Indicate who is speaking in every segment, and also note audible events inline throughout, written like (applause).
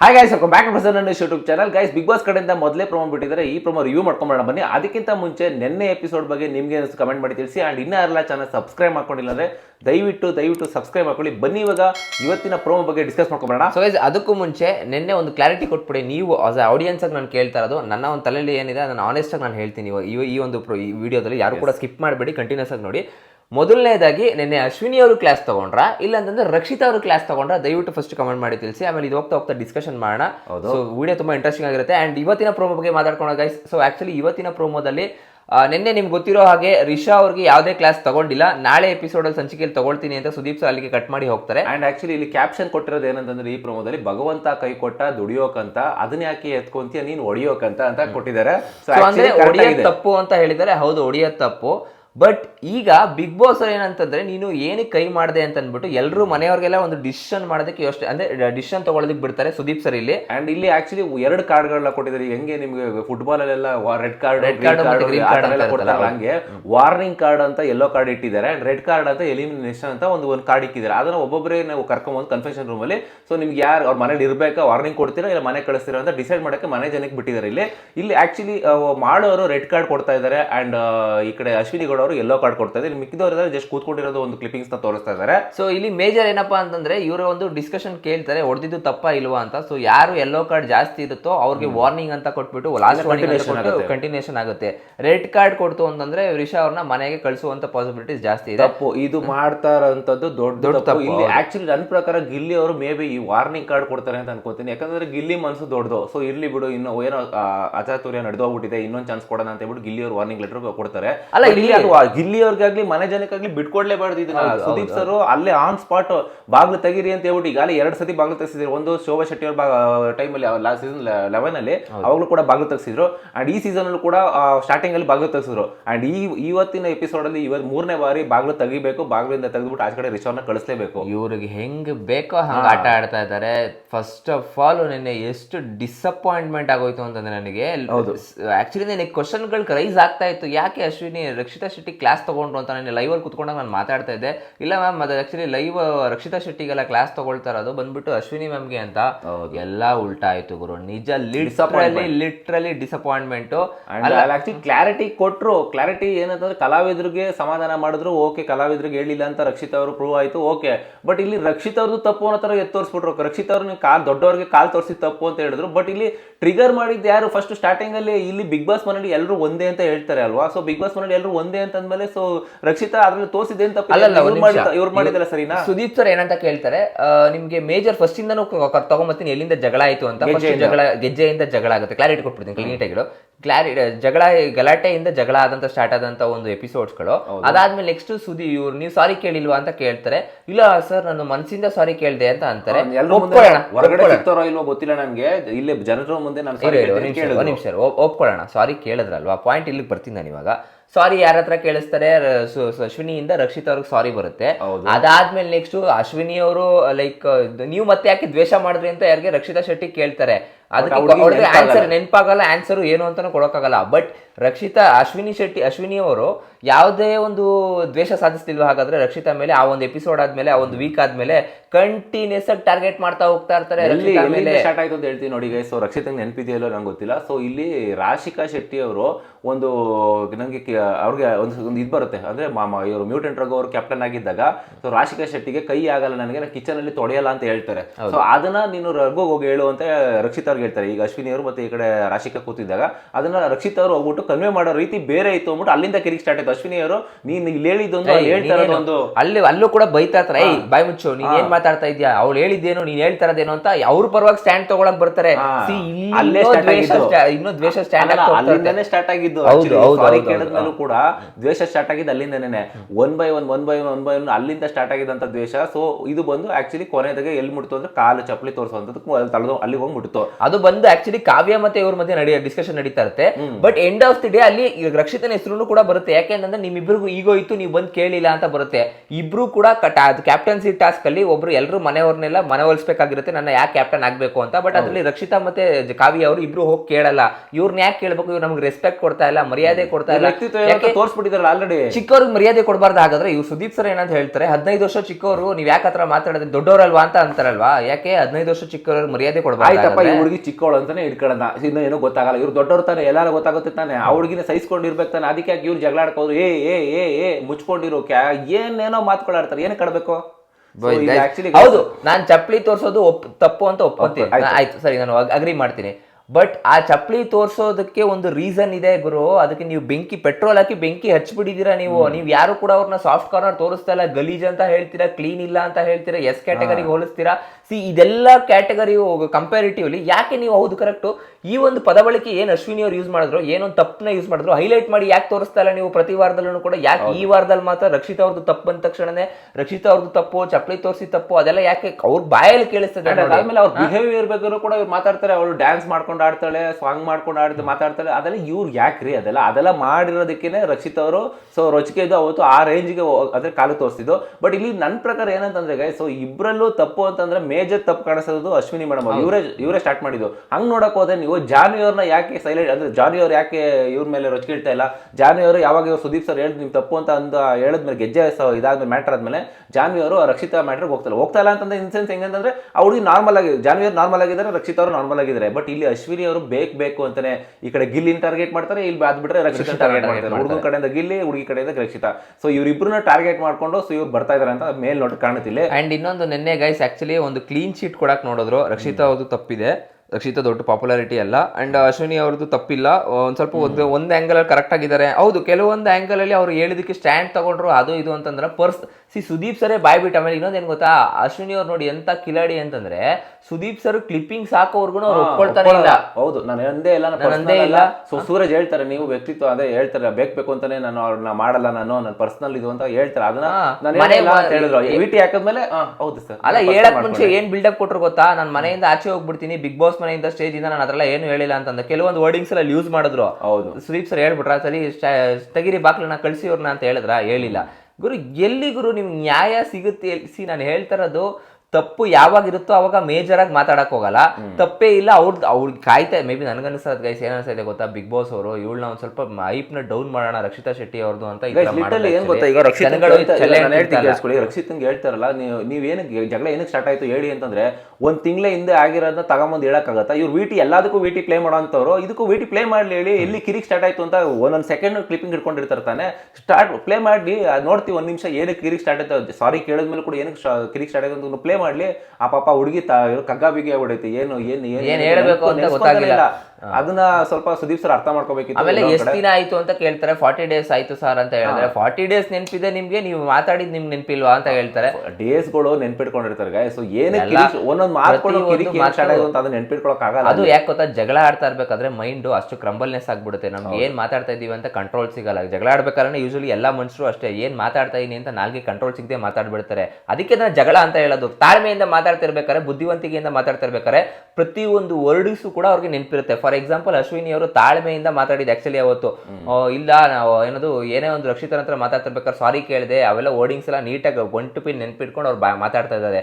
Speaker 1: Hi guys welcome back to ನನ್ನ YouTube channel guys Big Boss ಕಡೆಯಿಂದ ಮೊದಲೇ promo ಬಿಟ್ಟಿದ್ದಾರೆ. ಈ ಪ್ರೊಮೋ ರಿವ್ಯೂ ಮಾಡ್ಕೊಂಬರೋಣ. ಬನ್ನಿ ಅದಕ್ಕಿಂತ ಮುಂಚೆ ನಿನ್ನೆ ಎಪಿಸೋಡ್ ಬಗ್ಗೆ ನಿಮಗೆ ಕಮೆಂಟ್ ಮಾಡಿ ತಿಳಿಸಿ. ಆ್ಯಂಡ್ ಇನ್ನೂ ಯಾರೆಲ್ಲ ಚಾನಲ್ ಸಬ್ಸ್ಕ್ರೈಬ್ ಮಾಡ್ಕೊಂಡಿಲ್ಲ ಅಂದರೆ ದಯವಿಟ್ಟು ದಯವಿಟ್ಟು ಸಬ್ಸ್ಕ್ರೈಬ್ ಮಾಡ್ಕೊಳ್ಳಿ. ಬನ್ನಿ ಇವಾಗ ಇವತ್ತಿನ ಪ್ರೊಮೋ ಬಗ್ಗೆ ಡಿಸ್ಕಸ್ ಮಾಡ್ಕೊಬೇಡ
Speaker 2: ಸೊ ಗೈಸ್ ಅದಕ್ಕೂ ಮುಂಚೆ ನಿನ್ನೆ ಒಂದು ಕ್ಲಾರಿಟಿ ಕೊಟ್ಬಿಡಿ. ನೀವು ಆಸ್ ಅ ಆಡಿಯನ್ಸ್ ಆಗಿ ನಾನು ಕೇಳ್ತಾ ಇರೋದು ನನ್ನ ಒಂದು ತಲೆಯಲ್ಲಿ ಏನಿದೆ ನಾನು ಆನೆಸ್ಟಾಗಿ ನಾನು ಹೇಳ್ತೀನಿ. ಇವಾಗ ಈ- ಈ ಒಂದು ಪ್ರೊ ಈ ವಿಡಿಯೋದಲ್ಲಿ ಯಾರು ಕೂಡ ಸ್ಕಿಪ್ ಮಾಡಬೇಡಿ ಕಂಟಿನ್ಯೂಸ್ ಆಗಿ ನೋಡಿ. ಮೊದಲನೇದಾಗಿ ನಿನ್ನೆ ಅಶ್ವಿನಿ ಅವರು ಕ್ಲಾಸ್ ತಗೊಂಡ್ರ? ಇಲ್ಲ ಅಂತಂದ್ರೆ ರಕ್ಷಿತಾ ಅವರು ಕ್ಲಾಸ್ ತಗೊಂಡ್ರ? ದಯವಿಟ್ಟು ಫಸ್ಟ್ ಕಮೆಂಟ್ ಮಾಡಿ ತಿಳಿಸಿ ಆಮೇಲೆ ಇದು ಹೋಗ್ತಾ ಹೋಗ್ತಾ ಡಿಸ್ಕಷನ್ ಮಾಡೋಣ. ಸೊ ವಿಡಿಯೋ ತುಂಬಾ ಇಂಟ್ರೆಸ್ಟಿಂಗ್ ಆಗಿರುತ್ತೆ. ಅಂಡ್ ಇವತ್ತಿನ ಪ್ರೋಮೋ ಬಗ್ಗೆ ಮಾತಾಡ್ಕೊಳ್ಳೋ ಗೈಸ್ ಸೊ ಆಕ್ಚುಲಿ ಇವತ್ತಿನ ಪ್ರೋಮೋದಲ್ಲಿ ನಿನ್ನೆ ನಿಮ್ಗೆ ಗೊತ್ತಿರೋ ಹಾಗೆ ರಿಷಾ ಅವ್ರಿಗೆ ಯಾವುದೇ ಕ್ಲಾಸ್ ತಗೊಂಡಿಲ್ಲ. ನಾಳೆ ಎಪಿಸೋಡಲ್ಲಿ ಸಂಚಿಕೆಯಲ್ಲಿ ತಗೊಳ್ತೀನಿ ಅಂತ ಸುದೀಪ್ ಸರ್ ಅಲ್ಲಿಗೆ ಕಟ್ ಮಾಡಿ ಹೋಗ್ತಾರೆ.
Speaker 1: ಅಂಡ್ ಆಕ್ಚುಲಿ ಇಲ್ಲಿ ಕ್ಯಾಪ್ಷನ್ ಕೊಟ್ಟಿರೋದು ಏನಂತಂದ್ರೆ ಈ ಪ್ರೋಮೋದಲ್ಲಿ ಭಗವಂತ ಕೈ ಕೊಟ್ಟ ದುಡಿಯೋಕಂತ ಅದನ್ನ ಯಾಕೆ ಎತ್ಕೊಂತೀಯ ನೀನು ಹೊಡಿಯೋಕಂತ ಅಂತ ಕೊಟ್ಟಿದ್ದಾರೆ.
Speaker 2: ತಪ್ಪು ಅಂತ ಹೇಳಿದರೆ ಹೌದು ಒಡಿಯೋದ್ ತಪ್ಪು. ಬಟ್ ಈಗ ಬಿಗ್ ಬಾಸ್ ಏನಂತಂದ್ರೆ ನೀನು ಏನಕ್ಕೆ ಕೈ ಮಾಡಿದೆ ಅಂತ ಅಂದ್ಬಿಟ್ಟು ಎಲ್ಲರೂ ಮನೆಯವ್ರಿಗೆಲ್ಲ ಒಂದು ಡಿಸಿಷನ್ ಮಾಡೋದಕ್ಕೆ ಯೋಚನೆ ಅಂದ್ರೆ ಡಿಸಿಷನ್ ತಗೊಳ್ಳೋದಕ್ಕೆ ಬಿಡ್ತಾರೆ ಸುದೀಪ್ ಸರ್ ಇಲ್ಲಿ.
Speaker 1: ಅಂಡ್ ಇಲ್ಲಿ ಆಕ್ಚುಲಿ ಎರಡು ಕಾರ್ಡ್ಗಳನ್ನ ಕೊಟ್ಟಿದ್ದಾರೆ. ಹೆಂಗೆ ನಿಮ್ಗೆ ಫುಟ್ಬಾಲ್ ಅಲ್ಲೆಲ್ಲ ರೆಡ್ ಕಾರ್ಡ್
Speaker 2: ರೆಡ್ ಕಾರ್ಡ್
Speaker 1: ಕೊಡ್ತಾರಲ್ಲ ಹಂಗೆ. ವಾರ್ನಿಂಗ್ ಕಾರ್ಡ್ ಅಂತ ಯೆಲ್ಲೋ ಕಾರ್ಡ್ ಇಟ್ಟಿದ್ದಾರೆ. ಅಂಡ್ ರೆಡ್ ಕಾರ್ಡ್ ಅಂತ ಎಲಿಮಿನೇಷನ್ ಅಂತ ಒಂದು ಒಂದು ಕಾರ್ಡ್ ಇಟ್ಟಿದ್ದಾರೆ. ಅದನ್ನ ಒಬ್ಬೊಬ್ಬರೇ ನಾವು ಕರ್ಕೊಂಬಂದು ಕನ್ಫೆಷನ್ ರೂಮ್ ಅಲ್ಲಿ. ಸೊ ನಿಮ್ಗೆ ಯಾರು ಅವ್ರ ಮನೇಲಿ ಇರ್ಬೇಕಾ ವಾರ್ನಿಂಗ್ ಕೊಡ್ತೀರಾ ಇಲ್ಲ ಮನೆ ಕಳಿಸ್ತೀರಾ ಅಂತ ಡಿಸೈಡ್ ಮಾಡಕ್ಕೆ ಮನೆ ಜನಕ್ಕೆ ಬಿಟ್ಟಿದ್ದಾರೆ ಇಲ್ಲಿ. ಇಲ್ಲಿ ಆಕ್ಚುಲಿ ಮಾಡೋರು ರೆಡ್ ಕಾರ್ಡ್ ಕೊಡ್ತಾ ಇದ್ದಾರೆ. ಅಂಡ್ ಈ ಕಡೆ ಅಶ್ವಿನಿ ಗೌಡ ಅವರು ಎಲ್ಲೋ ಕಾರ್ಡ್ ಕೊಡ್ತಾ ಇದ್ದಾರೆ. ಮಿಕ್ಕಿದವರು ಜಸ್ಟ್ ಕೂತ್ಕೊಂಡಿರೋದು ಒಂದು ಕ್ಲಿಪ್ಪಿಂಗ್ಸ್ನ ತೋರಿಸ್ತಾ ಇದ್ದಾರೆ.
Speaker 2: ಸೊ ಇಲ್ಲಿ ಮೇಜರ್ ಏನಪ್ಪಾ ಅಂತಂದ್ರೆ ಇವರ ಒಂದು ಡಿಸ್ಕಷನ್ ಕೇಳ್ತಾರೆ ಹೊಡೆದಿದ್ದು ತಪ್ಪ ಇಲ್ವಾ ಅಂತ. ಸೊ ಯಾರು ಎಲ್ಲೋ ಕಾರ್ಡ್ ಜಾಸ್ತಿ ಇರುತ್ತೋ ಅವ್ರಿಗೆ ವಾರ್ನಿಂಗ್ ಅಂತ ಕೊಟ್ಬಿಟ್ಟು ಲಾಸ್ಟ್. ಕಂಟಿನ್ಯೂಷನ್ ಆಗುತ್ತೆ. ರೆಡ್ ಕಾರ್ಡ್ ಕೊಡ್ತು ಅಂತಂದ್ರೆ ರಿಷಾ ಅವ್ರನ್ನ ಮನೆಗೆ ಕಳಿಸುವಂತ ಪಾಸಿಬಿಲಿಟೀಸ್ ಜಾಸ್ತಿ ಇದೆ.
Speaker 1: ತಪ್ಪು. ಇದು ಮಾಡ್ತಾ ಇರೋಂಥದ್ದು ದೊಡ್ಡ
Speaker 2: ದೊಡ್ಡ
Speaker 1: ತಪ್ಪು. ಇಲ್ಲಿ ಆಕ್ಚುಲಿ ನನ್ನ ಪ್ರಕಾರ ಗಿಲ್ಲಿ ಅವರು ಮೇ ಬಿ ಈ ವಾರ್ನಿಂಗ್ ಕಾರ್ಡ್ ಕೊಡ್ತಾರೆ ಅಂತ ಅನ್ಕೋತೀನಿ. ಯಾಕಂದ್ರೆ ಗಿಲ್ಲಿ ಮನಸ್ಸು ದೊಡ್ಡದು. ಸೊ ಇರ್ಲಿ ಬಿಡು ಇನ್ನು ಏನೋ ಅಚಾತುರ್ಯ ನಡೆದೋಗ್ಬಿಟ್ಟಿದೆ ಇನ್ನೊಂದು ಚಾನ್ಸ್ ಕೊಡೋಣ ಅಂತ ಹೇಳ್ಬಿಟ್ಟು ಗಿಲ್ಲಿ ಅವರು ವಾರ್ನಿಂಗ್ ಲೆಟರ್ ಕೊಡ್ತಾರೆ.
Speaker 2: ಅಲ್ಲ,
Speaker 1: ಇಲ್ಲಿ
Speaker 2: ಇಲ್ಲಿ-
Speaker 1: ಅದು ಆ ಗಿಲ್ಲಿ ಅವ್ರಿಗಾಗ್ಲಿ ಮನೆ ಜನಕ್ಕಾಗ್ಲಿ ಬಿಟ್ಕೊಡ್ಲೇಬಾರ್ದು ಇದನ್ನ. ಸುದೀಪ್ ಸರ್ ಅಲ್ಲೇ ಆನ್ ಸ್ಪಾಟ್ ಬಾಗ್ಲು ತೆಗಿರಿ ಅಂತ ಹೇಳ್ಬಿಟ್ಟು ಈಗ ಅಲ್ಲಿ ಎರಡು ಸತಿ ಬಾಗ್ಲು ತೆಗಿಸಿದ್ರು. ಒಂದು ಶೋಭಾ ಶೆಟ್ಟಿ ಅವ್ರ ಟೈಮಲ್ಲಿ ಲಾಸ್ಟ್ ಸೀಸನ್ ಲೆವೆನ್ ಅಲ್ಲಿ ಅವಾಗಲೂ ಕೂಡ ಬಾಗ್ಲು ತೆಗಿಸಿದ್ರು. ಅಂಡ್ ಈ ಸೀಸನ್ ಅಲ್ಲೂ ಕೂಡ ಸ್ಟಾರ್ಟಿಂಗ್ ಅಲ್ಲಿ ಬಾಗ್ಲು ತೆಗಿಸಿದ್ರು. ಅಂಡ್ ಈ ಇವತ್ತಿನ ಎಪಿಸೋಡ್ ಅಲ್ಲಿ ಇವತ್ತು ಮೂರನೇ ಬಾರಿ ಬಾಗ್ಲು ತೆಗಿಬೇಕು ಬಾಗ್ಲಿಂದ ತೆಗೆದ್ಬಿಟ್ಟು ಆಚೆ ಕಡೆ ರಿಷವ್ನ ಕಳಿಸ್ಲೇಬೇಕು.
Speaker 2: ಇವ್ರಿಗೆ ಹೆಂಗ್ ಬೇಕೋ ಹಂಗ ಆಟ ಆಡ್ತಾ ಇದ್ದಾರೆ ಫಸ್ಟ್ ಆಫ್ ಆಲ್ ನಿನ್ನೆ ಎಷ್ಟು ಡಿಸಪಾಯಿಂಟ್ಮೆಂಟ್ ಆಗೋಯ್ತು ಅಂತಂದ್ರೆ ನನಗೆ. ಆಕ್ಚುಲಿ ನನಗೆ ಕ್ವಶನ್ಗಳು ರೈಸ್ ಆಗ್ತಾ ಇತ್ತು. ಯಾಕೆ ಅಶ್ವಿನಿ ರಕ್ಷಿತಾ ಶೆಟ್ಟಿ ಕ್ಲಾಸ್ ತಗೊಂಡ್ರು ಅಂತ ನಾನು ಲೈವ್ ಅಲ್ಲಿ ಕುತ್ಕೊಂಡಾಗ ನಾನು ಮಾತಾಡ್ತಾ ಇದ್ದೆ. ಇಲ್ಲ ಮ್ಯಾಮ್ ಅದು ಆ್ಯಕ್ಚುಲಿ ಲೈವ್ ರಕ್ಷಿತಾ ಶೆಟ್ಟಿಗೆಲ್ಲ ಕ್ಲಾಸ್ ತಗೊಳ್ತಾ ಇರೋದು ಬಂದ್ಬಿಟ್ಟು ಅಶ್ವಿನಿ ಮ್ಯಾಮ್ಗೆ ಅಂತ. ಎಲ್ಲ ಉಲ್ಟಾ ಆಯ್ತು ಗುರು. ನಿಜ literally literally disappointment
Speaker 1: actually clarity ಕೊಟ್ರು. ಕ್ಲಾರಿಟಿ ಏನಂತಂದ್ರೆ ಕಲಾವಿದ್ರಿಗೆ ಸಮಾಧಾನ ಮಾಡಿದ್ರು ಓಕೆ ಕಲಾವಿದ್ರಿಗೆ ಹೇಳಿಲ್ಲ ಅಂತ ರಕ್ಷಿತ ಅವರು ಪ್ರೂವ್ ಆಯ್ತು ಓಕೆ ಬಟ್ ಇಲ್ಲಿ ರಕ್ಷಿತ ಅವ್ರದ್ದು ತಪ್ಪು ಅನ್ನೋ ತರ ಎತ್ತು ತೋರಿಸ್ಬಿಟ್ರು ರಕ್ಷಿತ್ ಅವ್ರು ನೀವು ಕಾಲ್ ದೊಡ್ಡವ್ರಿಗೆ ಕಾಲ್ ತೋರಿಸಿ ತಪ್ಪು ಅಂತ ಹೇಳಿದ್ರು. ಬಟ್ ಇಲ್ಲಿ ಟ್ರಿಗರ್ ಮಾಡಿದ್ದು ಯಾರು? ಫಸ್ಟ್ ಸ್ಟಾರ್ಟಿಂಗ್ ಅಲ್ಲಿ ಇಲ್ಲಿ ಬಿಗ್ ಬಾಸ್ ಮನೇಲಿ ಎಲ್ಲರೂ ಒಂದೇ ಅಂತ ಹೇಳ್ತಾರೆ ಅಲ್ವಾ? ಸೊ ಬಿಗ್ ಬಾಸ್ ಮನೆಯಲ್ಲಿ ಎಲ್ಲರೂ ಒಂದೇ ಅಂತ ಸೊ ರಕ್ಷಿತಾ ಅದ್ರಲ್ಲಿ
Speaker 2: ತೋರಿಸಿದೆ ಅಂತ
Speaker 1: ಇವ್ರು ಮಾಡಿದಲ್ಲ ಸರಿನಾ?
Speaker 2: ಸುದೀಪ್ ಸರ್ ಏನಂತ ಕೇಳ್ತಾರೆ ನಿಮ್ಗೆ ಮೇಜರ್ ಫಸ್ಟ್ ಇಂದನೂ ತಗೊಂಬತ್ತೀನಿ ಎಲ್ಲಿಂದ ಜಗಳ ಆಯ್ತು ಅಂತ ಜಗಳ ಗೆಜ್ಜೆಯಿಂದ ಜಗಳ ಆಗುತ್ತೆ. ಕ್ಲಾರಿಟಿ ಕೊಟ್ಬಿಡ್ತೀನಿ ಆಗಿ ಕ್ಲಾರಿ ಜಗಳ ಗಲಾಟೆಯಿಂದ ಜಗಳ ಆದಂತ ಸ್ಟಾರ್ಟ್ ಆದಂತ ಒಂದು ಎಪಿಸೋಡ್ಸ್ಗಳು ಅದಾದ್ಮೇಲೆ ನೆಕ್ಸ್ಟ್ ಸುದಿ ಇವ್ರು ನೀವು ಸಾರಿ ಕೇಳಿಲ್ವಾ ಅಂತ ಕೇಳ್ತಾರೆ. ಇಲ್ಲ ಸರ್ ನಾನು ಮನಸ್ಸಿಂದ ಸಾರಿ ಕೇಳ್ದೆ ಅಂತ ಅಂತಾರೆ.
Speaker 1: ಹೊರಗಡೆ ಸಿಗ್ತಾರೋ ಇಲ್ವೋ ಗೊತ್ತಿಲ್ಲ ನನಗೆ. ಇಲ್ಲಿ ಜನರ ಮುಂದೆ ನಾನು
Speaker 2: ನಿಮಿಷ ಒಪ್ಕೊಳ್ಳೋಣ. ಸಾರಿ ಕೇಳಿದ್ರಲ್ವಾ? ಪಾಯಿಂಟ್ ಇಲ್ಲಿಗೆ ಬರ್ತೀನಿ ನಾನು ಇವಾಗ. ಸಾರಿ ಯಾರ ಹತ್ರ ಕೇಳಿಸ್ತಾರೆ ಅಶ್ವಿನಿಯಿಂದ ರಕ್ಷಿತ್ ಅವ್ರಿಗೆ ಸಾರಿ ಬರುತ್ತೆ. ಅದಾದ್ಮೇಲೆ ನೆಕ್ಸ್ಟ್ ಅಶ್ವಿನಿ ಅವರು ಲೈಕ್ ನೀವು ಮತ್ತೆ ಯಾಕೆ ದ್ವೇಷ ಮಾಡಿದ್ರಿ ಅಂತ ಯಾರಿಗೆ ರಕ್ಷಿತಾ ಶೆಟ್ಟಿ ಕೇಳ್ತಾರೆ. ಅದಕ್ಕೆ ಆನ್ಸರ್ ನೆನಪಾಗಲ್ಲ. ಆನ್ಸರ್ ಏನು ಅಂತಾನು ಕೊಡೋಕ್ಕಾಗಲ್ಲ. ಬಟ್ ರಕ್ಷಿತಾ ಅಶ್ವಿನಿ ಶೆಟ್ಟಿ ಅಶ್ವಿನಿ ಅವರು ಯಾವುದೇ ಒಂದು ದ್ವೇಷ ಸಾಧಿಸ್ತಿಲ್ವ ಹಾಗಾದ್ರೆ ರಕ್ಷಿತಾ ಮೇಲೆ ಆ ಒಂದು ಎಪಿಸೋಡ್ ಆದ್ಮೇಲೆ ಆ ಒಂದು ವೀಕ್ ಆದ್ಮೇಲೆ ಕಂಟಿನ್ಯೂಸ್ ಆಗಿ ಟಾರ್ಗೆಟ್ ಮಾಡ್ತಾ ಹೋಗ್ತಾ ಇರ್ತಾರೆ
Speaker 1: ಸ್ಟಾರ್ಟ್ ಆಯ್ತು ಅಂತ ಹೇಳ್ತೀನಿ ನೋಡಿ ಸೊ ರಕ್ಷಿತ ನೆನಪಿದೆಯಲ್ಲೋ ನಂಗೆ ಗೊತ್ತಿಲ್ಲ. ಸೊ ಇಲ್ಲಿ ರಾಶಿಕಾ ಶೆಟ್ಟಿ ಅವರು ಒಂದು ನನಗೆ ಅವ್ರಿಗೆ ಒಂದು ಒಂದು ಇದು ಬರುತ್ತೆ. ಅಂದ್ರೆ ಇವರು ಮ್ಯೂಟೆಂಟ್ ರಘು ಅವರು ಕ್ಯಾಪ್ಟನ್ ಆಗಿದ್ದಾಗ ಸೊ ರಾಶಿಕಾ ಶೆಟ್ಟಿಗೆ ಕೈ ಆಗಲ್ಲ ನನಗೆ ನಾನು ಕಿಚನ್ ಅಲ್ಲಿ ತೊಳೆಯಲ್ಲ ಅಂತ ಹೇಳ್ತಾರೆ. ಸೊ ಅದನ್ನ ನೀನು ರಘು ಹೋಗಿ ಹೇಳು ಅಂತ ರಕ್ಷಿತ್ ಅವ್ರಿಗೆ ಹೇಳ್ತಾರೆ. ಈಗ ಅಶ್ವಿನಿ ಅವರು ಮತ್ತೆ ಈ ಕಡೆ ರಾಶಿಕಾ ಕೂತಿದ್ದಾಗ ಅದನ್ನ ರಕ್ಷಿತ್ ಅವರು ಹೋಗ್ಬಿಟ್ಟು ಕನ್ವೆ ಮಾಡೋ ರೀತಿ ಬೇರೆ ಇತ್ತು ಅಂದ್ಬಿಟ್ಟು ಅಲ್ಲಿಂದ ಕಿರಿಕ್ ಸ್ಟಾರ್ಟ್ ಆಯ್ತು. ಅಶ್ವಿನಿ ಅವರು ನೀನು ಇಲ್ಲಿ ಹೇಳಿದ್ದೊಂದು ಅವ್ರು ಹೇಳ್ತಾ ಒಂದು.
Speaker 2: ಅಲ್ಲಿ ಅಲ್ಲೂ ಕೂಡ ಬೈತಾ ಇರ್ತಾರೆ. ಏಯ್ ಬಾಯ್ ಮುಚ್ಚು ನೀನ್ ಏನ್ ಮಾತಾಡ್ತಾ ಇದ್ಯಾ? ಅವ್ಳು ಹೇಳಿದ್ದೇನು ನೀನ್ ಹೇಳ್ತಾ ಇರೋದೇನು ಅಂತ ಅವ್ರ ಪರವಾಗಿ ಸ್ಟ್ಯಾಂಡ್ ತಗೊಳಕ್ ಬರ್ತಾರೆ. ಇನ್ನು
Speaker 1: ಅಲ್ಲೇ
Speaker 2: ಇನ್ನೂ ದ್ವೇಷ ಸ್ಟ್ಯಾಂಡ್
Speaker 1: ಅಲ್ಲ, ಅಲ್ಲಿಂದಾನೇ ಸ್ಟಾರ್ಟ್ ಆಗಿದ್ದು Sorry ಕೇಳಿದ್ಮೇಲೂ ಕೂಡ ದ್ವೇಷ ಸ್ಟಾರ್ಟ್ ಆಗಿದ್ದು ಅಲ್ಲಿಂದನೇ one by one one by one one by one ಅಲ್ಲಿಂದ ಸ್ಟಾರ್ಟ್ ಆಗಿದ್ದಂತ ದ್ವೇಷ. ಸೊ ಇದು ಬಂದು ಆಕ್ಚುಲಿ ಕೊನೆದಾಗ ಎಲ್ಲಿ ಮುಟ್ತು ಅಂದ್ರೆ ಕಾಲು ಚಪ್ಪಲಿ ತೋರಿಸುವಂತದ್ದು ತಲೆದು ಅಲ್ಲಿಗೆ ಹೋಗಿ ಮುಟ್ತು
Speaker 2: ಅದು ಬಂದು ಆಕ್ಚುಲಿ ಕಾವ್ಯ ಮತ್ತೆ ಇವ್ರ ಮಧ್ಯೆ ನಡೆಯ ಡಿಸ್ಕಷನ್ ನಡೀತಾ ಇರುತ್ತೆ. But end of the day ಅಲ್ಲಿ ರಕ್ಷಿತನ ಹೆಸರು ಕೂಡ ಬರುತ್ತೆ. ಯಾಕೆಂದ್ರೆ ನಿಮ್ಮಿಬ್ಬರಿಗೂ ಈಗೋ ಇತ್ತು ನೀವು ಬಂದು ಕೇಳಿಲ್ಲ ಅಂತ ಬರುತ್ತೆ. ಇಬ್ರು ಕೂಡ ಕ್ಯಾಪ್ಟನ್ಸಿ ಟಾಸ್ಕ್ ಅಲ್ಲಿ ಒಬ್ರು ಎಲ್ಲರೂ ಮನೆಯವ್ರನ್ನೆಲ್ಲ ಮನವೊಲಿಸಬೇಕಾಗಿರುತ್ತೆ ನನ್ನ ಯಾಕೆ ಕ್ಯಾಪ್ಟನ್ ಆಗ್ಬೇಕು ಅಂತ. ಬಟ್ ಅದ್ರಲ್ಲಿ ರಕ್ಷಿತಾ ಮತ್ತೆ ಕಾವ್ಯ ಅವರು ಇಬ್ರು ಹೋಗಿ ಕೇಳಲ್ಲ. ಇವ್ರನ್ನ ಯಾಕೆ ಕೇಳಬೇಕು? ಇವ್ರು ನಮ್ಗೆ ರೆಸ್ಪೆಕ್ಟ್ ಕೊಡ್ತಾ ಇಲ್ಲ ಮರ್ಯಾದೆ ಕೊಡ್ತಾ ಇಲ್ಲ.
Speaker 1: ತೋರಿಸ್ಬಿಟ್ಟಿದಾರಲ್ಲ ಆಲ್ರೆಡಿ
Speaker 2: ಚಿಕ್ಕವ್ರಿಗೆ ಮರ್ಯಾದೆ ಕೊಡಬಾರ್ದು. ಹಾಗಾದ್ರೆ ಇವ್ರು ಸುದೀಪ್ ಸರ್ ಏನಂತ ಹೇಳ್ತಾರೆ ಹದಿನೈದು ವರ್ಷ ಚಿಕ್ಕವರು ನೀವು ಯಾಕೆ ಹತ್ರ ಮಾತಾಡಿದ್ರೆ ದೊಡ್ಡವರಲ್ವಾ ಅಂತ ಅಂತಾರಲ್ವಾ? ಯಾಕೆ ಹದಿನೈದು ವರ್ಷ ಚಿಕ್ಕವ್ರಿಗೆ ಮರ್ಯಾದೆ ಕೊಡಬಾರ್ದು?
Speaker 1: ಹುಡುಗಿ ಚಿಕ್ಕವಳು ಅಂತಾನೆ ಇಟ್ಕೊಳ್ಳೋಣ. ಇನ್ನೂ ಏನೋ ಗೊತ್ತಾಗಲ್ಲ. ಇವ್ರು ದೊಡ್ಡವ್ರು ತಾನೆ ಎಲ್ಲರೂ ಗೊತ್ತಾಗುತ್ತೆ ತಾನೆ. ಆ ಹುಡುಗಿನ ಸಹಿಸ್ಕೊಂಡಿರ್ಬೇಕು ತಾನೆ. ಅದಕ್ಕೆ ಯಾಕೆ ಇವ್ರು ಜಗಳ ಏ ಏ ಏ ಏ ಮುಚ್ಕೊಂಡಿರೋ. ಕ್ಯಾ ಏನೇನೋ ಮಾತುಗಳಾಡ್ತಾರೆ ಏನು ಕಡಬೇಕು?
Speaker 2: ಹೌದು. ನಾನು ಚಪ್ಪಲಿ ತೋರ್ಸೋದು ಒಪ್ ತಪ್ಪು ಅಂತ ಒಪ್ಕೊಂತೀನಿ.
Speaker 1: ಆಯ್ತು
Speaker 2: ಸರಿ ನಾನು ಅಗ್ರಿ ಮಾಡ್ತೀನಿ. ಬಟ್ ಆ ಚಪ್ಪಲಿ ತೋರಿಸೋದಕ್ಕೆ ಒಂದು ರೀಸನ್ ಇದೆ ಗುರು. ಅದಕ್ಕೆ ನೀವು ಬೆಂಕಿ ಪೆಟ್ರೋಲ್ ಹಾಕಿ ಬೆಂಕಿ ಹಚ್ಬಿಟ್ಟಿದ್ದೀರಾ ನೀವು? ನೀವು ಯಾರು ಕೂಡ ಅವ್ರನ್ನ ಸಾಫ್ಟ್ ಕಾರ್ನರ್ ತೋರಿಸ್ತಾ ಇಲ್ಲ. ಗಲೀಜ್ ಅಂತ ಹೇಳ್ತೀರಾ ಕ್ಲೀನ್ ಇಲ್ಲ ಅಂತ ಹೇಳ್ತೀರಾ ಎಸ್ ಕ್ಯಾಟಗರಿಗೆ ಹೋಲಿಸ್ತೀರಾ? ಸಿ ಇದೆಲ್ಲ ಕ್ಯಾಟಗರಿ ಕಂಪ್ಯಾರಿಟಿವ್ಲಿ ಯಾಕೆ ನೀವು ಹೌದು ಕರೆಕ್ಟು ಈ ಒಂದು ಪದಬಳಿಕೆ ಏನು ಅಶ್ವಿನಿ ಅವ್ರು ಯೂಸ್ ಮಾಡಿದ್ರು ಏನೊಂದು ತಪ್ಪನ್ನ ಯೂಸ್ ಮಾಡಿದ್ರು ಹೈಲೈಟ್ ಮಾಡಿ ಯಾಕೆ ತೋರಿಸ್ತಾ ಇಲ್ಲ ನೀವು ಪ್ರತಿ ವಾರದಲ್ಲೂ ಕೂಡ? ಯಾಕೆ ಈ ವಾರದಲ್ಲಿ ಮಾತ್ರ ರಕ್ಷಿತಾ ಅವ್ರದ್ದು ತಪ್ಪು ಅಂದ ತಕ್ಷಣನೇ ರಕ್ಷಿತಾ ಅವ್ರದ್ದು ತಪ್ಪು ಚಪ್ಪಲಿ ತೋರಿಸಿ ತಪ್ಪು ಅದೆಲ್ಲ ಯಾಕೆ ಅವ್ರ ಬಾಯಲ್ಲಿ ಕೇಳಿಸ್ತದೆ
Speaker 1: ಆಮೇಲೆ ಅವ್ರ ಬಿಹೇವಿಯರ್ ಬೇಕಾದ್ರೂ ಕೂಡ ಇವ್ರು ಮಾತಾಡ್ತಾರೆ ಅವರು ಡ್ಯಾನ್ಸ್ ಮಾಡ್ಕೊಂಡು ಆಡ್ತಾಳೆ ಸಾಂಗ್ ಮಾಡ್ಕೊಂಡು ಆಡ್ದು ಮಾತಾಡ್ತಾಳೆ ಅದೆಲ್ಲ ಇವ್ರು ಯಾಕೆ ರೀ ಅದೆಲ್ಲ? ಅದೆಲ್ಲ ಮಾಡಿರೋದಕ್ಕೇನೆ ರಕ್ಷಿತ್ ಅವರು. ಸೊ ರೊಚಿಕೆದು ಅವತ್ತು ಆ ರೇಂಜ್ಗೆ ಅದ್ರ ಕಾಲು ತೋರಿಸ್ತಿದ್ದು. ಬಟ್ ಇಲ್ಲಿ ನನ್ನ ಪ್ರಕಾರ ಏನಂತಂದ್ರೆ ಸೊ ಇಬ್ರಲ್ಲೂ ತಪ್ಪು ಅಂತಂದ್ರೆ ಮೇಜರ್ ತಪ್ಪು ಕಾಣಿಸೋದು ಅಶ್ವಿನಿ ಮೇಡಮ್ ಅವರು. ಇವರೇ ಇವರೇ ಸ್ಟಾರ್ಟ್ ಮಾಡಿದ್ದು. ಹಂಗೆ ನೋಡಕ್ ಹೋದ್ರೆ ನೀವು ಜಾನ್ವಿಯವ್ರನ್ನ ಯಾಕೆ ಸೈಲೆಂಟ್ ಅಂದ್ರೆ ಜಾನ್ವಿ ಅವ್ರು ಯಾಕೆ ಇವ್ರ ಮೇಲೆ ರೊಚ್ಚಿಗಿಳ್ತಾ ಇಲ್ಲ? ಜಾನ್ವಿ ಅವರು ಯಾವಾಗ ಇವ್ರು ಸುದೀಪ್ ಸರ್ ಹೇಳಿದ್ ನಿಮ್ಗೆ ತಪ್ಪು ಅಂತ ಅಂದ ಹೇಳಿದ್ಮೇಲೆ ಗೆಜ್ಜೆ ಇದಾದ ಇದಾದ್ಮೇಲೆ ಮ್ಯಾಟರ್ ಆದ್ಮೇಲೆ ಜಾನ್ವಿಯವರು ರಕ್ಷಿತಾ ಮ್ಯಾಟ್ರಿಗೆ ಹೋಗ್ತಾರೆ ಹೋಗ್ತಾ ಇಲ್ಲ. ಅಂತಂದ್ರೆ ಇನ್ಸೆನ್ಸ್ ಹೆಂಗಂತಂದ್ರೆ ಅವ್ರಿಗೆ ನಾರ್ಮಲ್ ಆಗಿ ಜಾನ್ವಿಯರ್ ನಾರ್ಮಲ್ ಆಗಿದ್ದಾರೆ ರಕ್ಷಿತಾ ಅವರು ನಾರ್ಮಲ್ ಆಗಿದ್ದಾರೆ. ಬಟ್ ಇಲ್ಲಿ ಅಶ್ವಿನಿ ಅವರು ಬೇಕು ಬೇಕು ಅಂತಾನೆ ಈ ಕಡೆ ಗಿಲ್ಲಿನ ಟಾರ್ಗೆಟ್ ಮಾಡ್ತಾರೆ ಇಲ್ಲಿ ಬಾದ್ ಬಿಟ್ರೆ ರಕ್ಷಿತ ಟಾರ್ಗೆಟ್ ಮಾಡ್ತಾರೆ. ಹುಡುಗನ ಕಡೆಯಿಂದ ಗಿಲ್ಲಿ ಹುಡುಗಿ ಕಡೆಯಿಂದ ರಕ್ಷಿತಾ. ಸೊ ಇವ್ರಿಬ್ರನ್ನ ಟಾರ್ಗೆಟ್ ಮಾಡ್ಕೊಂಡು ಸೊ ಇವ್ರು ಬರ್ತಾ ಇದಾರೆ ಅಂತ ಮೇಲ್ ನೋಟ್ ಕಾಣುತ್ತಿಲ್ಲ
Speaker 2: ಅಂಡ್ ಇನ್ನೊಂದು ನಿನ್ನೆ ಗೈಸ್ ಆಕ್ಚುಲಿ ಒಂದು ಕ್ಲೀನ್ ಶೀಟ್ ಕೊಡಕ್ ನೋಡಿದ್ರು. ರಕ್ಷಿತಾ ಅವ್ರದ್ದು ತಪ್ಪಿದೆ. ರಕ್ಷಿತಾ ದೊಡ್ಡ ಪಾಪ್ಯುಲಾರಿಟಿ ಅಲ್ಲ. ಅಂಡ್ ಅಶ್ವಿನಿ ಅವ್ರದ್ದು ತಪ್ಪಿಲ್ಲ. ಒಂದು ಸ್ವಲ್ಪ ಒಂದು ಒಂದು ಆಂಗಲ್ ಅಲ್ಲಿ ಕರೆಕ್ಟ್ ಆಗಿದ್ದಾರೆ. ಹೌದು ಕೆಲವೊಂದು ಆಂಗಲ್ ಅಲ್ಲಿ ಅವ್ರು ಹೇಳಿದಕ್ಕೆ ಸ್ಟ್ಯಾಂಡ್ ತಗೊಂಡ್ರು ಅದು ಇದು ಅಂತಂದ್ರೆ ಪರ್ಸ್ ಸಿ ಸುದೀಪ್ ಸರೇ ಬಾಯ್ ಬಿಟ್ಟು ಆಮೇಲೆ ಏನು ಗೊತ್ತಾ? ಅಶ್ವಿನಿ ಅವ್ರು ನೋಡಿ ಎಂತ ಕಿಲಾಡಿ ಅಂತಂದ್ರೆ ಸುದೀಪ್ ಸರ್ ಕ್ಲಿಪ್ಪಿಂಗ್ ಹಾಕೋವರ್ಗು ಅವ್ರು ಒಪ್ಕೊಳ್ತಾರೆ ಇಲ್ಲ.
Speaker 1: ಹೌದು ನಾನು ಒಂದೇ ಇಲ್ಲ
Speaker 2: ಒಂದೇ ಇಲ್ಲ.
Speaker 1: ಸೊ ಸೂರಜ್ ಹೇಳ್ತಾರೆ ನೀವು ವ್ಯಕ್ತಿತ್ವ ಅದೇ ಹೇಳ್ತಾರೆ ಬೇಕು ಬೇಕು ಅಂತಾನೆ ನಾನು ಅವ್ರನ್ನ ಮಾಡಲ್ಲ ನಾನು ನನ್ನ ಪರ್ಸನಲ್ ಇದು ಅಂತ ಹೇಳ್ತಾರೆ. ಅದನ್ನ. ನಾನು ಹೇಳಿದ್ರು. ವಿಟಿ ಹಾಕಿದ್ಮೇಲೆ ಆ, ಹೌದು ಸರ್.
Speaker 2: ಅಲ್ಲ ಹೇಳಕ್ ಮುಂಚೆ ಏನ್ ಬಿಲ್ಡಪ್ ಕೊಟ್ರು ಗೊತ್ತಾ? ನಾನು ಮನೆಯಿಂದ ಆಚೆ ಹೋಗ್ಬಿಡ್ತೀನಿ ಬಿಗ್ ಬಾಸ್ ಮನೆಯಿಂದ ಸ್ಟೇಜ್ ಇಂದ ನಾನು ಅದ್ರಲ್ಲ ಏನು ಹೇಳಿಲ್ಲ ಅಂತಂದ. ಕೆಲವೊಂದು ವರ್ಡಿಂಗ್ಸ್ ಎಲ್ಲ ಯೂಸ್ ಮಾಡಿದ್ರು.
Speaker 1: ಹೌದು.
Speaker 2: ಸುದೀಪ್ ಸರ್ ಹೇಳ್ಬಿಟ್ರ ಸರಿ ತಗಿರಿ ತೆಗಿರಿ ಬಾಕ್ಲನ್ನ ಕಳ್ಸಿ ಅವ್ರನ್ನ ಅಂತ ಹೇಳಿದ್ರ? ಹೇಳಿಲ್ಲ. ಗುರು ಎಲ್ಲಿ ಗುರು ನಿಮ್ಗೆ ನ್ಯಾಯ ಸಿಗುತ್ತೆ ಸಿ ನಾನು ಹೇಳ್ತಾ ಇರೋದು ತಪ್ಪು ಯಾವಾಗ ಇರುತ್ತೋ ಅವಾಗ ಮೇಜರ್ ಆಗಿ ಮಾತಾಡಕ್ ಹೋಗಲ್ಲ. ತಪ್ಪೇ ಇಲ್ಲ ಅವ್ರದ್ದು ಅವ್ರಿಗೆ ಕಾಯ್ತಾ ಮೇ ಬಿ ನನ್ಗನ್ಸದ್ ಗೈಸ್ ಏನ್ ಅನ್ಸ್ತಾ ಇದೆ ಗೊತ್ತಾ? ಬಿಗ್ ಬಾಸ್ ಅವರು ಇವಳನ್ನ ಒಂದ್ ಸ್ವಲ್ಪ ಹೈಪ್ನ ಡೌನ್ ಮಾಡೋಣ ರಕ್ಷಿತಾ ಶೆಟ್ಟಿ ಅವ್ರದ್ದು ಅಂತ
Speaker 1: ಏನ್ ಗೊತ್ತಾ? ಈಗ. ರಕ್ಷಿತ್ ಹೇಳ್ತಾರಲ್ಲ ನೀವು ನೀವ್ ಏನಕ್ಕೆ ಜಗಳ ಏನಕ್ಕೆ ಸ್ಟಾರ್ಟ್ ಆಯ್ತು ಹೇಳಿ ಅಂತಂದ್ರೆ ಒಂದ್ ತಿಂಗಳ ಹಿಂದೆ ಆಗಿರೋದನ್ನ ತಗೊಂಬಂದು ಹೇಳಕ್ಕಾಗತ್ತಾ? ಇವ್ರು ವಿಟಿ ಎಲ್ಲದಕ್ಕೂ ವಿಟಿ ಪ್ಲೇ ಮಾಡೋಂಥವ್ರು ಇದಕ್ಕೂ ವಿಟಿ ಪ್ಲೇ ಮಾಡ್ಲಿ ಹೇಳಿ ಎಲ್ಲಿ ಕಿರಿಕ್ ಸ್ಟಾರ್ಟ್ ಆಯ್ತು ಅಂತ ಒಂದೊಂದು ಸೆಕೆಂಡ್ ಕ್ಲಿಪ್ಪಿಂಗ್ ಇಟ್ಕೊಂಡಿರ್ತಾರೆ ತಾನೆ. ಸ್ಟಾರ್ಟ್ ಪ್ಲೇ ಮಾಡಿ ನೋಡ್ತೀವಿ ಒಂದ್ ನಿಮಿಷ ಏನಕ್ಕೆ ಕಿರಿಕ್ ಸ್ಟಾರ್ಟ್ ಆಯ್ತು ಸಾರಿ ಕೇಳಿದ್ಮೇಲೆ ಕೂಡ ಏನಕ್ಕೆ ಕಿರಿಕ್ ಸ್ಟಾರ್ಟ್ ಆಯ್ತು ಪ್ಲೇ ಮಾಡ್ಲಿ ಆ ಪಾಪ ಹುಡುಗಿ ಕಗ್ಗ ಬಿಗಿ ಆಗ್ಬಿಡೈತಿ ಏನು ಏನು
Speaker 2: ಏನು ಹೇಳ್ಬೇಕು ಅಂತ ಗೊತ್ತಾಗಿಲ್ಲ.
Speaker 1: ಅದನ್ನ ಸ್ವಲ್ಪ ಸುದೀಪ್ ಸರ್ ಅರ್ಥ ಮಾಡ್ಕೋಬೇಕಿತ್ತು
Speaker 2: ಆಮೇಲೆ ಎಷ್ಟು ದಿನ ಆಯ್ತು ಅಂತ ಕೇಳ್ತಾರೆ ಫಾರ್ಟಿ ಡೇಸ್ ಆಯ್ತು ಸರ್ ಅಂತ ಹೇಳಿದ್ರೆ ಫಾರ್ಟಿ ಡೇಸ್ ನೆನಪಿದೆ ನಿಮ್ಗೆ ನೀವು ಮಾತಾಡಿದ್ ನಿಮ್ಗೆ ನೆನಪಿಲ್ವಾ ಅಂತ ಹೇಳ್ತಾರೆ.
Speaker 1: ಡೇಸ್ಗಳು ನೆನ್ಪಿಟ್ಕೊಂಡಿರ್ತಾರೆ ಗಾಯ ಸೊ ಏನೇ ಒಂದೊಂದು ಮಾತಾಡೋದು ಅದನ್ನ ನೆನ್ಪಿಟ್ಕೊಳಕ್ ಆಗಲ್ಲ
Speaker 2: ಅದು ಯಾಕೆ ಗೊತ್ತಾ? ಜಗಳ ಆಡ್ತಾ ಇರ್ಬೇಕಾದ್ರೆ ಮೈಂಡ್ ಅಷ್ಟು ಕ್ರಂಬಲ್ನೆಸ್ ಆಗ್ಬಿಡುತ್ತೆ. ನಮ್ಗೆ ಏನ್ ಮಾತಾಡ್ತಾ ಇದೀವಿ ಅಂತ ಕಂಟ್ರೋಲ್ ಸಿಗಲ್ಲ. ಜಗಳ ಆಡ್ಬೇಕಾದ್ರೆ ಯೂಶಲಿ ಎಲ್ಲಾ ಮನುಷ್ಯರು ಅಷ್ಟೇ ಏನ್ ಮಾತಾಡ್ತಾ ಇದೀನಿ ಅಂತ ನಾಲ್ಗೆ ಕಂಟ್ರೋಲ್ ಸಿಗದೆ ಮಾತಾಡ್ಬಿಡ್ತಾರೆ. ಅದಕ್ಕೆ ನಾನು ಜಗಳ ಅಂತ ಹೇಳೋದು. ತಾಳ್ಮೆಯಿಂದ ಮಾತಾಡ್ತಿರ್ಬೇಕಾದ್ರೆ ಬುದ್ಧಿವಂತಿಕೆಯಿಂದ ಮಾತಾಡ್ತಿರ್ಬೇಕಾದ್ರೆ ಪ್ರತಿ ಒಂದು ವರ್ಡ್ಸ್ ಕೂಡ ಅವ್ರಿಗೆ ನೆನಪಿರುತ್ತೆ. ಫಾರ್ ಎಕ್ಸಾಂಪಲ್ ಅಶ್ವಿನಿ ಅವರು ತಾಳ್ಮೆಯಿಂದ ಮಾತಾಡಿದ ಆಕ್ಚುಲಿ ಅವತ್ತು. ಇಲ್ಲ ನಾವು ಏನದು ಏನೇ ಒಂದು ರಕ್ಷಿತರ ಹತ್ರ ಮಾತಾಡ್ತಿರ್ಬೇಕಾದ್ರೆ ಸಾರಿ ಕೇಳಿದೆ ಅವೆಲ್ಲ ವರ್ಡಿಂಗ್ಸ್ ಎಲ್ಲ ನೀಟಾಗಿ ಒನ್ ಟು ಪಿನ್ ನೆನ್ಪಿಟ್ಕೊಂಡು ಅವ್ರು ಮಾತಾಡ್ತಾ ಇದ್ದಾರೆ.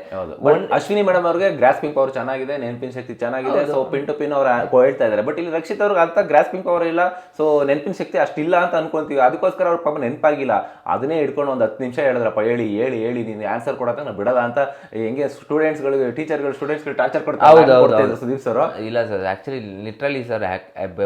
Speaker 1: ಅಶ್ವಿನಿ ಮೇಡಮ್ ಅವ್ರಿಗೆ ಗ್ರಾಸ್ಪಿಂಗ್ ಪವರ್ ಚೆನ್ನಾಗಿದೆ ನೆನಪಿನ ಶಕ್ತಿ ಚೆನ್ನಾಗಿದೆ ಸೊ ಪಿನ್ ಟು ಪಿನ್ ಅವ್ರು ಹೇಳ್ತಾ ಇದ್ದಾರೆ. ಬಟ್ ಇಲ್ಲಿ ರಕ್ಷಿತ್ ಅವ್ರಿಗೆ ಅಂತ ಗ್ರಾಸ್ಪಿಂಗ್ ಪವರ್ ಇಲ್ಲ ಸೊ ನೆನಪಿನ ಶಕ್ತಿ ಅಷ್ಟಿಲ್ಲ ಅಂತ ಅನ್ಕೊಂತೀವಿ. ಅದಕ್ಕೋಸ್ಕರ ಅವ್ರ ಪಾಪ ನೆನಪಾಗಿಲ್ಲ. ಅದನ್ನೇ ಹಿಡ್ಕೊಂಡು ಒಂದು ಹತ್ತು ನಿಮಿಷ ಹೇಳಿದ್ರಪ್ಪ ಹೇಳಿ ಹೇಳಿ ಹೇಳಿ ನೀನು ಆನ್ಸರ್ ಕೊಡತ್ತ ನಾವು ಬಿಡಲ್ಲ ಅಂತ ಹೆಂಗೆ ಸ್ಟೂಡೆಂಟ್ಸ್ಗಳು ಟೀಚರ್ಗಳು ಸ್ಟೂಡೆಂಟ್ಸ್ಗಳು ಟಾರ್ಚರ್ ಕೊಡ್ತಾರೆ ಸುದೀಪ್ ಸರ್.
Speaker 2: ಇಲ್ಲ ಸರ್ ಆಕ್ಚುಲಿ ಲಿಟ್ರಲಿ ಸರ್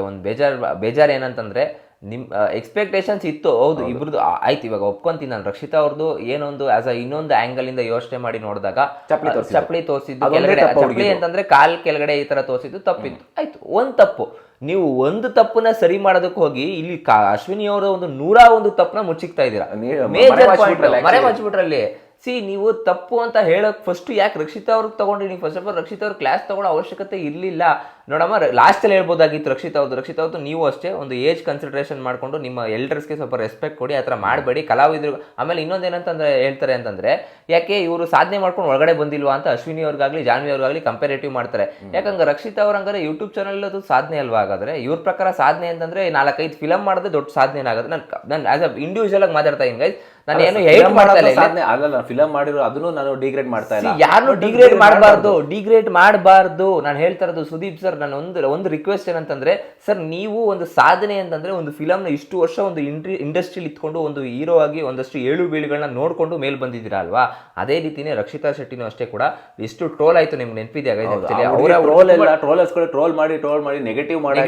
Speaker 2: ಒಂದು ಬೇಜಾರ್ ಬೇಜಾರು ಏನಂತಂದ್ರೆ ನಿಮ್ಮ ಎಕ್ಸ್ಪೆಕ್ಟೇಷನ್ಸ್ ಇತ್ತು ಹೌದು ಇಬ್ರದ್ದು ಆಯ್ತು ಇವಾಗ ಒಪ್ಕೊಂತೀನಿ ನಾನು. ರಕ್ಷಿತಾ ಅವ್ರದ್ದು ಏನೊಂದು ಆಸ್ ಅ ಇನ್ನೊಂದು ಆಂಗಲ್ ಇಂದ ಯೋಚನೆ ಮಾಡಿ ನೋಡಿದಾಗ ಚಪ್ಪಲಿ
Speaker 1: ತೋರ್ಸಿದ್ದು.
Speaker 2: ಕೆಳಗಡೆ
Speaker 1: ಚಪ್ಪಲಿ
Speaker 2: ಅಂತಂದ್ರೆ ಕಾಲ್ ಕೆಳಗಡೆ ಈ ತರ ತೋರಿಸಿದ್ದು ತಪ್ಪಿತ್ತು. ಆಯ್ತು ಒಂದ್ ತಪ್ಪು. ನೀವು ಒಂದು ತಪ್ಪನ್ನ ಸರಿ ಮಾಡೋದಕ್ಕೆ ಹೋಗಿ ಇಲ್ಲಿ ಅಶ್ವಿನಿ ಅವರ ಒಂದು ನೂರ ಒಂದು ತಪ್ಪನ್ನ ಮುಚ್ಚಿಕ್ತಾ ಇದ್ದೀರಾ.
Speaker 1: ಮರೆ
Speaker 2: ಮೇಜರ್ ಪಾಯಿಂಟ್ ಮರೆ
Speaker 1: actually.
Speaker 2: ಸಿ ನೀವು ತಪ್ಪು ಅಂತ ಹೇಳಕ್ ಫಸ್ಟ್ ಯಾಕೆ ರಕ್ಷಿತಾ ಅವ್ರಿಗೆ ತಗೊಂಡ್ರಿ? ನೀವು ಫಸ್ಟ್ ಆಫ್ ಆಲ್ ರಕ್ಷಿತಾ ಅವ್ರ ಕ್ಲಾಸ್ ತಗೊಳ್ಳೋ ಅವಶ್ಯಕತೆ ಇರಲಿಲ್ಲ. ನೋಡಮ್ಮ ಲಾಸ್ಟಲ್ಲಿ ಹೇಳ್ಬೋದಾಗಿತ್ತು ರಕ್ಷಿತ್ ಅವ್ರದ್ದು ರಕ್ಷಿತ್ ಅವ್ರದ್ದು ನೀವು ಅಷ್ಟೇ ಒಂದು ಏಜ್ ಕನ್ಸಿಡ್ರೇಷನ್ ಮಾಡ್ಕೊಂಡು ನಿಮ್ಮ ಎಲ್ಡರ್ಸ್ಗೆ ಸ್ವಲ್ಪ ರೆಸ್ಪೆಕ್ಟ್ ಕೊಡಿ ಆ ಥರ ಮಾಡಬೇಡಿ. ಕಲಾವಿದರು ಆಮೇಲೆ ಇನ್ನೊಂದೇನಂತಂದ್ರೆ ಹೇಳ್ತಾರೆ ಅಂತಂದ್ರೆ ಯಾಕೆ ಇವರು ಸಾಧನೆ ಮಾಡ್ಕೊಂಡು ಒಳಗಡೆ ಬಂದಿಲ್ವಾ ಅಂತ ಅಶ್ವಿನಿ ಅವ್ರಿಗಾಗಲಿ ಜಾನ್ವಿ ಅವ್ರಿಗಾಗಲಿ ಕಂಪೇರೇಟಿವ್ ಮಾಡ್ತಾರೆ. ಯಾಕಂದ್ರೆ ರಕ್ಷಿತ ಅವ್ರ ಹಂಗಾರೆ ಯೂಟ್ಯೂಬ್ ಚಾನಲ್ ಅದು ಸಾಧನೆ ಅಲ್ವಾ ಹಾಗಾದ್ರೆ? ಇವ್ರ ಪ್ರಕಾರ ಸಾಧನೆ ಅಂತಂದ್ರೆ ನಾಲ್ಕೈದು ಫಿಲಮ್ ಮಾಡೋದೇ ದೊಡ್ಡ ಸಾಧನೆ ಏನಾಗುತ್ತೆ? ನಾನು ನಾನು ಆಸ್ ಅ ಇಂಡಿವಿಜುವಲ್ ಆಗಿ ಮಾತಾಡ್ತಾ ಇದ್ದೀನಿ ಗೈಸ್ ನಾನು ಏನು ಹೇಟ್ ಮಾಡ್ತಾ ಇಲ್ಲ
Speaker 1: ಫಿಲಮ್ ಮಾಡಿರೋ ಅದನ್ನು ನಾನು ಡಿಗ್ರೇಡ್ ಮಾಡ್ತಾ ಇಲ್ಲ.
Speaker 2: ಯಾರನ್ನು ಡಿಗ್ರೇಡ್ ಮಾಡಬಾರ್ದು. ಡಿಗ್ರೇಡ್ ಮಾಡಬಾರ್ದು. ನಾನು ಹೇಳ್ತಾ ಇರೋದು ಸುದೀಪ್ ಸರ್ ನಾನು ಒಂದು ಒಂದು ರಿಕ್ವೆಸ್ಟ್ ಏನಂತಂದ್ರೆ ಸರ್ ನೀವು ಒಂದು ಸಾಧನೆ ಅಂತಂದ್ರೆ ಒಂದು ಫಿಲಮ್ನ ಇಷ್ಟು ವರ್ಷ ಒಂದು ಇಂಡ್ರಿ ಇಂಡಸ್ಟ್ರಿಲಿ ಇತ್ಕೊಂಡು ಒಂದು ಹೀರೋ ಆಗಿ ಒಂದಷ್ಟು ಏಳು ಬೀಳುಗಳನ್ನ ನೋಡ್ಕೊಂಡು ಮೇಲ್ ಬಂದಿದ್ದೀರಾ ಅಲ್ವಾ? ಅದೇ ರೀತಿನೇ ರಕ್ಷಿತಾ ಶೆಟ್ಟಿನೂ ಅಷ್ಟೇ ಕೂಡ ಎಷ್ಟು ಟ್ರೋಲ್ ಆಯ್ತು ನಿಮ್ಗೆ ನೆನಪಿದೆ
Speaker 1: ಅವರ ಟ್ರೋಲ್ ಎಲ್ಲ ಟ್ರೋಲರ್ಸ್ಗಳು ಟ್ರೋಲ್ ಮಾಡಿ ಟ್ರೋಲ್ ಮಾಡಿ ನೆಗೆಟಿವ್
Speaker 2: ಮಾಡಿ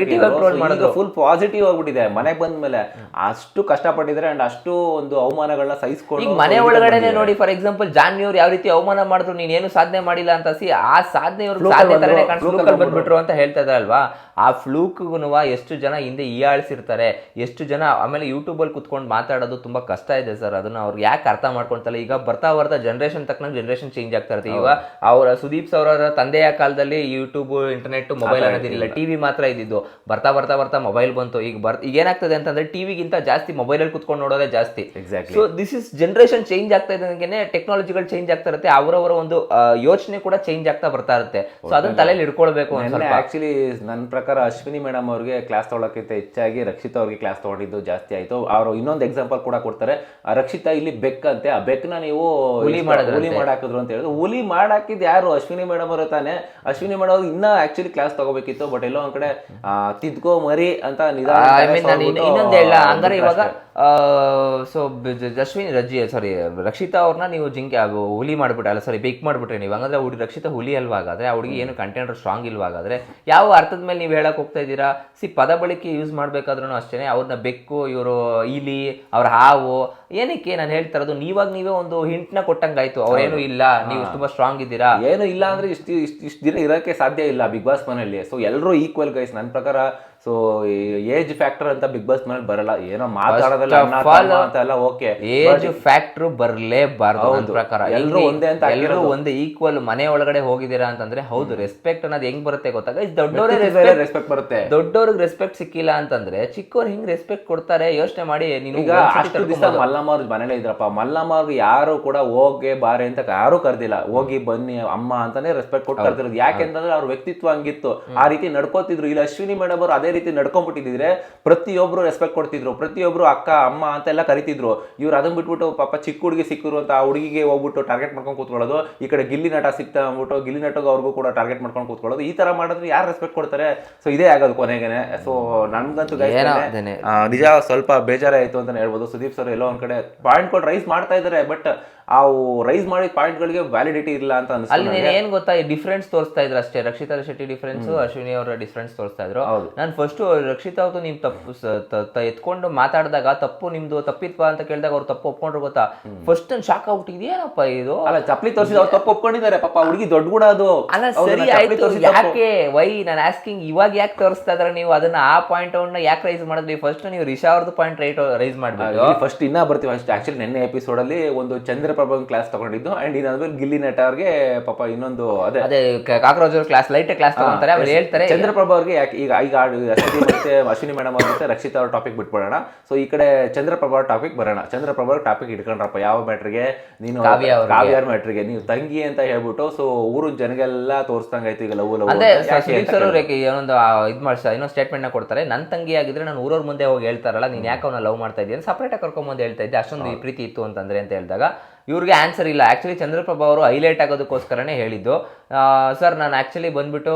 Speaker 2: ಮಾಡಿದ್ರು.
Speaker 1: ಫುಲ್ ಪಾಸಿಟಿವ್ ಆಗಿಬಿಟ್ಟಿದೆ ಮನೆಗೆ ಬಂದ ಮೇಲೆ ಅಷ್ಟು ಕಷ್ಟಪಟ್ಟಿದ್ದಾರೆ ಅಂಡ್ ಅಷ್ಟು ಒಂದು ಅವಮಾನಗಳನ್ನ ಸಹಿಸ್ಕೊಂಡು
Speaker 2: ಈಗ ಮನೆ ಒಳಗಡೆನೆ ನೋಡಿ ಫಾರ್ ಎಕ್ಸಾಂಪಲ್ ಜಾನ್ವಿ ಅವ್ರು ಯಾವ ರೀತಿ ಅವಮಾನ ಮಾಡಿದ್ರು ಏನು ಸಾಧನೆ ಮಾಡಿಲ್ಲ ಅಂತ ಸಿ ಆ ಸಾಧನೆ
Speaker 1: Fluke
Speaker 2: ಸಾಧನೆ ತರನೇ ಅಂತ ಹೇಳ್ತಾ ಇದ್ದಾರಲ್ವಾ? ಆ ಫ್ಲೂಕ್ಗೂ ಎಷ್ಟು ಜನ ಹಿಂದೆ ಹೀಯಾಳಿಸಿರ್ತಾರೆ ಎಷ್ಟು ಜನ ಆಮೇಲೆ ಯೂಟ್ಯೂಬಲ್ಲಿ ಕುತ್ಕೊಂಡು ಮಾತಾಡೋದು ತುಂಬಾ ಕಷ್ಟ ಇದೆ ಸರ್. ಅದನ್ನ ಅವ್ರು ಯಾಕೆ ಅರ್ಥ ಮಾಡ್ಕೊಳ್ತಾರೆ ಈಗ ಬರ್ತಾ ಬರ್ತಾ ಜನ್ರೇಷನ್ ತಕ್ಕನ ಜನ್ರೇಷನ್ ಚೇಂಜ್ ಆಗ್ತಾ ಇರುತ್ತೆ. ಈಗ ಅವರ ಸುದೀಪ್ ಅವರ ತಂದೆಯ ಕಾಲದಲ್ಲಿ ಯೂಟ್ಯೂಬ್ ಇಂಟರ್ನೆಟ್ ಮೊಬೈಲ್ ಅನ್ನೋದಿರಲಿಲ್ಲ ಟಿವಿ ಮಾತ್ರ ಇದ್ದಿದ್ದು. ಬರ್ತಾ ಬರ್ತಾ ಬರ್ತಾ ಮೊಬೈಲ್ ಬಂತು. ಈಗ ಬರ್ ಈಗ ಏನಾಗ್ತದೆ ಅಂತಂದ್ರೆ ಟಿವಿಗಿಂತ ಜಾಸ್ತಿ ಮೊಬೈಲಲ್ಲಿ ಕುತ್ಕೊಂಡು ನೋಡೋದೇ ಜಾಸ್ತಿ. So this is generation change ಆಗ್ತಾ ಇದ್ದಂಗೆ ಟೆಕ್ನಾಲಜಿಗಳು ಚೇಂಜ್ ಆಗ್ತಾ ಇರುತ್ತೆ. ಅವರವರ ಒಂದು ಯೋಚನೆ ಕೂಡ ಚೇಂಜ್ ಆಗ್ತಾ ಬರ್ತಾ ಇರುತ್ತೆ. ಸೊ ಅದನ್ನ ತಲೆಯಲ್ಲಿ ಇಟ್ಕೊಳ್ಬೇಕು ಒಂದ್
Speaker 1: ಆಕ್ಚುಲಿ ನನ್ನ ಪ್ರಕಾರ ಅಶ್ವಿನಿ ಮೇಡಮ್ ಅವ್ರಿಗೆ ಕ್ಲಾಸ್ ತೊಗೊಳಕ್ಕಿಂತ ಹೆಚ್ಚಾಗಿ ರಕ್ಷಿತಾ ಅವ್ರಿಗೆ ಕ್ಲಾಸ್ ತೊಗೊಂಡಿದ್ದು ಜಾಸ್ತಿ ಆಯ್ತು. ಅವರು ಇನ್ನೊಂದು ಎಕ್ಸಾಂಪಲ್ ಕೂಡ ಕೊಡ್ತಾರೆ. ಆ ರಕ್ಷಿತಾ ಇಲ್ಲಿ ಬೆಕ್ಕಂತೆ. ಆ ಬೆಕ್ಕನ ನೀವು
Speaker 2: ಹುಲಿ
Speaker 1: ಹುಲಿ ಮಾಡಾಕಿದ್ರು ಅಂತ ಹೇಳಿದ್ರು. ಹುಲಿ ಮಾಡಾಕಿದ್ದು ಯಾರು? ಅಶ್ವಿನಿ ಮೇಡಮ್ ಅವರು ತಾನೆ. ಅಶ್ವಿನಿ ಮೇಡಮ್ ಅವ್ರು ಇನ್ನ ಆ್ಯಕ್ಚುಲಿ ಕ್ಲಾಸ್ ತಗೋಬೇಕಿತ್ತು. ಬಟ್ ಎಲ್ಲೋ ಒಂದ್ ಕಡೆ ತಿದ್ಕೋ ಮರಿ ಅಂತ ನಿಧಾನ
Speaker 2: ಇನ್ನೊಂದು ಹೇಳ. ಅಂದರೆ ಇವಾಗ ಸೊ ಅಶ್ವಿನಿ ರಜಿ ಸಾರಿ ರಕ್ಷಿತಾ ಅವ್ರನ್ನ ನೀವು ಜಿಂಕೆ ಹುಲಿ ಮಾಡ್ಬಿಟ್ರೆ ಅಲ್ಲ ಸಾರಿ ಬೇಕ್ ಮಾಡ್ಬಿಟ್ರೆ ನೀವು. ಹಂಗಂದ್ರೆ ಹುಡುಗಿ ರಕ್ಷಿತಾ ಹುಲಿ ಅಲ್ವಾ ಹಾಗಾದ್ರೆ ಆ ಹುಡುಗಿ ಏನು ಕಂಟೆಂಟ್ ಸ್ಟ್ರಾಂಗ್ ಇಲ್ವಾ ಹಾಗಾದ್ರೆ ಯಾವ ಅರ್ಥದ ಮೇಲೆ ನೀವು ಹೇಳಕ್ಕೆ ಹೋಗ್ತಾ ಇದ್ದೀರಾ? ಸಿ ಪದ ಬಳಕೆ ಯೂಸ್ ಮಾಡಬೇಕಾದ್ರೂ ಅಷ್ಟೇ ಅವ್ರನ್ನ ಬೆಕ್ಕು ಇವರು ಇಲಿ ಅವ್ರ ಹಾವು ಏನಕ್ಕೆ ನಾನು ಹೇಳ್ತಾ ಇರೋದು? ನೀವಾಗ ನೀವೇ ಒಂದು ಹಿಂಟ್ನ ಕೊಟ್ಟಂಗಾಯ್ತು. ಅವ್ರೇನು ಇಲ್ಲ ನೀವು ತುಂಬಾ ಸ್ಟ್ರಾಂಗ್ ಇದ್ದೀರಾ?
Speaker 1: ಏನು ಇಲ್ಲ ಅಂದ್ರೆ ಇಷ್ಟು ಇಷ್ಟು ಇಷ್ಟು ದಿನ ಇರೋಕ್ಕೆ ಸಾಧ್ಯ ಇಲ್ಲ ಬಿಗ್ ಬಾಸ್ ಮನೆಯಲ್ಲಿ. ಸೊ ಎಲ್ಲರೂ ಈಕ್ವಲ್ ಗೈಸ್ ನನ್ನ ಪ್ರಕಾರ ಸೊ ಏಜ್ ಫ್ಯಾಕ್ಟರ್ ಅಂತ ಬಿಗ್ ಬಾಸ್ ಮನೇಲಿ ಬರಲ್ಲ. ಏನೋ ಮಾತಾಡೋದಲ್ಲ ಅಣ್ಣ ತಮ್ಮ ಅಂತ ಎಲ್ಲ ಓಕೆ
Speaker 2: ಏಜ್ ಫ್ಯಾಕ್ಟರ್ ಬರಲೇ ನನ್ನ. ಪ್ರಕಾರ.
Speaker 1: ಎಲ್ರೂ ಒಂದೇ ಅಂತ
Speaker 2: ಎಲ್ಲರೂ ಒಂದೇ ಈಕ್ವಲ್ ಮನೆ ಒಳಗಡೆ ಹೋಗಿದ್ದೀರಾ ಅಂತಂದ್ರೆ ಹೌದು ರೆಸ್ಪೆಕ್ಟ್ ಅನ್ನೋದು ಹೆಂಗ್ ಬರುತ್ತೆ ಗೊತ್ತಾಗ ದೊಡ್ಡವರೇ ರೆಸ್ಪೆಕ್ಟ್
Speaker 1: ರೆಸ್ಪೆಕ್ಟ್ ಬರುತ್ತೆ.
Speaker 2: ದೊಡ್ಡವ್ರಿಗೆ ರೆಸ್ಪೆಕ್ಟ್ ಸಿಕ್ಕಿಲ್ಲ ಅಂತಂದ್ರೆ ಚಿಕ್ಕವ್ರು ಹಿಂಗ್ ರೆಸ್ಪೆಕ್ಟ್ ಕೊಡ್ತಾರೆ? ಯೋಚನೆ ಮಾಡಿ ನೀನು
Speaker 1: ಈಗ
Speaker 2: ಒಂದ್ಸತಿ
Speaker 1: ಅಷ್ಟು ದಿವಸ. ಮಲ್ಲಮ್ಮ ಅವ್ರ ಮನೇಲೆ ಇದ್ರಪ್ಪ. ಮಲ್ಲಮ್ಮ ಅವ್ರಿಗೆ ಯಾರು ಕೂಡ ಹೋಗಿ ಬಾರೆ ಅಂತ ಯಾರು ಕರ್ದಿಲ್ಲ. ಹೋಗಿ ಬನ್ನಿ ಅಮ್ಮ ಅಂತಾನೆ ರೆಸ್ಪೆಕ್ಟ್ ಕೊಟ್ಟು ಕರ್ದಿರೋದು. ಯಾಕೆಂತಂದ್ರೆ ಅವ್ರ ವ್ಯಕ್ತಿತ್ವ ಹಂಗಿತ್ತು. ಆ ರೀತಿ ನಡ್ಕೋತಿದ್ರು. ಇಲ್ಲಿ ಅಶ್ವಿನಿ ಮೇಡಮ್ ಅವರು ಅದೇ ರೀತಿ ನಡ್ಕೊಂಡ್ಬಿಟ್ಟಿದ್ರೆ ಪ್ರತಿಯೊಬ್ರು ರೆಸ್ಪೆಕ್ಟ್ ಕೊಡ್ತಿದ್ರು ಪ್ರತಿಯೊಬ್ರು ಅಕ್ಕ ಅಮ್ಮ ಅಂತೆಲ್ಲ ಕರಿತಿದ್ರು. ಇವ್ರು ಅದನ್ನ ಬಿಟ್ಬಿಟ್ಟು ಪಾಪ ಚಿಕ್ಕ ಹುಡುಗಿ ಸಿಕ್ಕರು ಅಂತ ಆ ಹುಡುಗಿಗೆ ಹೋಗ್ಬಿಟ್ಟು ಟಾರ್ಗೆಟ್ ಮಾಡ್ಕೊಂಡು ಕೂತ್ಕೊಳ್ಳೋದು ಈ ಕಡೆ ಗಿಲ್ಲಿ ನಟ ಸಿಕ್ತಾ ಅಂದ್ಬಿಟ್ಟು ಗಿಲ್ಲಿ ನಟಗೂ ಅವ್ರಿಗೂ ಕೂಡ ಟಾರ್ಗೆಟ್ ಮಾಡ್ಕೊಂಡು ಕೂತ್ಕೊಳ್ಳೋದು ಈ ತರ ಮಾಡಿದ್ರೆ ಯಾರು ರೆಸ್ಪೆಕ್ಟ್ ಕೊಡ್ತಾರೆ? ಸೊ ಇದೇ ಆಗೋದು ಕೊನೆಗೇನೆ. ಸೊ ನನ್ಗಂತೂ ನಿಜ ಸ್ವಲ್ಪ ಬೇಜಾರೇ ಆಯ್ತು ಅಂತಾನೆ ಹೇಳ್ಬೋದು. ಸುದೀಪ್ ಸರ್ ಎಲ್ಲೋ ಒಂದ್ ಕಡೆ ಪಾಯಿಂಟ್ ಕೊಟ್ಟು ರೈಸ್ ಮಾಡ್ತಾ ಇದ್ದಾರೆ ಬಟ್ ಆ ರೈಸ್ ಮಾಡಿದ ಪಾಯಿಂಟ್ಗಳಿಗೆ ವ್ಯಾಲಿಡಿಟಿ ಇಲ್ಲ ಅಂತ
Speaker 2: ಅಲ್ಲಿ
Speaker 1: ಅನ್ಸುತ್ತೆ
Speaker 2: ಏನ್ ಗೊತ್ತಾ ಡಿಫ್ರೆನ್ಸ್ ತೋರಿಸ್ತಾ ಇದ್ರು ಅಷ್ಟೇ. ರಕ್ಷಿತಾ ಶೆಟ್ಟಿ ಡಿಫ್ರೆನ್ಸ್ ಅಶ್ವಿನಿ ಅವರ ಡಿಫ್ರೆನ್ಸ್ ತೋರಿಸ್ತಾ ಇದ್ರು. ನಾನು ಫಸ್ಟ್ ರಕ್ಷಿತಾ ಅವರು ನೀವು ತಪ್ಪು ಸ- ತ- ತ- ಎತ್ಕೊಂಡು ಮಾತಾಡಿದಾಗ ತಪ್ಪು ನಿಮ್ದು ತಪ್ಪಿತ್ವಾ ಅಂತ ಕೇಳಿದಾಗ ಅವ್ರು ತಪ್ಪು ಒಪ್ಕೊಂಡ್ರು ಗೊತ್ತಾ? ಫಸ್ಟ್ ನಾನು ಶಾಕ್ ಆಗ್ಬಿಟ್ಟಿದ್ ಏನಪ್ಪ ಇದು?
Speaker 1: ಅಲ್ಲ ಚಪ್ಲಿ ತೋರಿಸಿದ ಅವ್ರು ತಪ್ಪು ಒಪ್ಕೊಂಡಿದ್ದಾರೆ. ಪಾಪ ಹುಡುಗಿ ದೊಡ್ಡ ಗುಣ ಅದು.
Speaker 2: ಅಲ್ಲ
Speaker 1: ಅವ್ರನ್ನ
Speaker 2: ಸರಿ
Speaker 1: ಚಪ್ಲಿ
Speaker 2: ಆಯ್ತು.
Speaker 1: ತೋರ್ಸಿದ್ ತಪ್ಪು.
Speaker 2: ಯಾಕೆ? ವೈ ನಾನು ಆಸ್ಕಿಂಗ್ ಇವಾಗ ಯಾಕೆ ತೋರಿಸ್ತಾ ಇದ್ರೆ ನೀವು? ಅದನ್ನ ಆ ಪಾಯಿಂಟ್ ಅವ್ನ ಯಾಕೆ ರೈಸ್ ಮಾಡಿದ್ರಿ? ಫಸ್ಟ್ ನೀವು ರಿಷಾ ಅವ್ರದ್ದು ಪಾಯಿಂಟ್ ರೈಟ್ ರೈಸ್ ಮಾಡ್ಬಿಟ್ಟು.
Speaker 1: ಫಸ್ಟ್ ಇನ್ನ ಬರ್ತೀವಿ. ಅಷ್ಟೇ ಆಕ್ಚುಲಿ ನಿನ್ನೆ ಎಪಿಸೋಡ್ ಅಲ್ಲಿ ಒಂದು ಚಂದ್ರಪ್ರಭಾ ಕ್ಲಾಸ್ ತಗೊಂಡಿದ್ದು. ಅಂಡ್ ಇದಾದ್ಮೇಲೆ ಗಿಲ್ಲಿ ನಟ ಅವ್ರಿಗೆ ಪಾಪ ಇನ್ನೊಂದು ಅದೇ
Speaker 2: ಅದೇ ಕಾಕ್ರೋಚ್ ಕ್ಲಾಸ್ ಲೈಟ್ ಕ್ಲಾಸ್ ತಗೊಂತಾರೆ. ಅವ್ರು ಹೇಳ್ತಾರೆ
Speaker 1: ಚಂದ್ರಪ್ರಭಾ ಅವ್ರಿಗೆ ಯಾಕೆ ಈಗ ಈಗ ಅಶ್ವತಿ ಮತ್ತೆ ಅಶ್ವಿನಿ ಮೇಡಮ್ ಅವ್ರ ಮತ್ತೆ ರಕ್ಷಿತಾ ಅವ್ರ ಟಾಪಿಕ್ ಬಿಟ್ಬಿಡೋಣ. ಸೊ ಈ ಕಡೆ ಚಂದ್ರಪ್ರಭಾ ಅವ್ರ ಟಾಪಿಕ್ ಬರೋಣ. ಚಂದ್ರಪ್ರಭಾ ಅವ್ರ ಟಾಪಿಕ್ ಇಟ್ಕೊಂಡ್ರಪ್ಪ ಯಾವ ಮ್ಯಾಟ್ರಿಗೆ ನೀನು
Speaker 2: ಕಾವ್ಯ ಅವ್ರಿಗೆ.
Speaker 1: ಕಾವ್ಯ ಮ್ಯಾಟ್ರಿಗೆ ನೀವು ತಂಗಿ ಅಂತ ಹೇಳ್ಬಿಟ್ಟು ಸೊ ಊರು ಜನಗೆಲ್ಲ ತೋರಿಸ್ದಂಗಾಯ್ತು ಈಗ ಲವ್ ಲವ್
Speaker 2: ಅಂದ್ರೆ ಸುದೀಪ್ ಸರ್ ಅವ್ರು ಏನೊಂದು ಇದು ಮಾಡ್ಸ ಇನ್ನೊಂದು ಸ್ಟೇಟ್ಮೆಂಟ್ನ ಕೊಡ್ತಾರೆ. ನನ್ನ ತಂಗಿ ಆಗಿದ್ರೆ ನಾನು ಊರವ್ರ ಮುಂದೆ ಹೋಗಿ ಹೇಳ್ತಾರಲ್ಲ ನೀನು ಯಾಕೆ ಅವನ ಲವ್ ಮಾಡ್ತಾ ಇದೀಯ ಸಪ್ರೇಟ್ ಆಗಿ ಕರ್ಕೊಂಡ್ ಬಂದು ಹೇಳ್ತಾ ಇದ್ದೆ. ಅಷ್ಟೊಂದು ಪ್ರೀತಿ ಇತ್ತು ಅಂತಂದ್ರೆ ಅಂತ ಹೇಳಿದಾಗ. ಇವ್ರಿಗೆ ಆನ್ಸರ್ ಇಲ್ಲ. ಆ್ಯಕ್ಚುಲಿ ಚಂದ್ರಪ್ರಭಾ ಅವರು ಹೈಲೈಟ್ ಆಗೋದಕ್ಕೋಸ್ಕರನೇ ಹೇಳಿದ್ದು. ಸರ್ ನಾನು ಆಕ್ಚುಲಿ ಬಂದ್ಬಿಟ್ಟು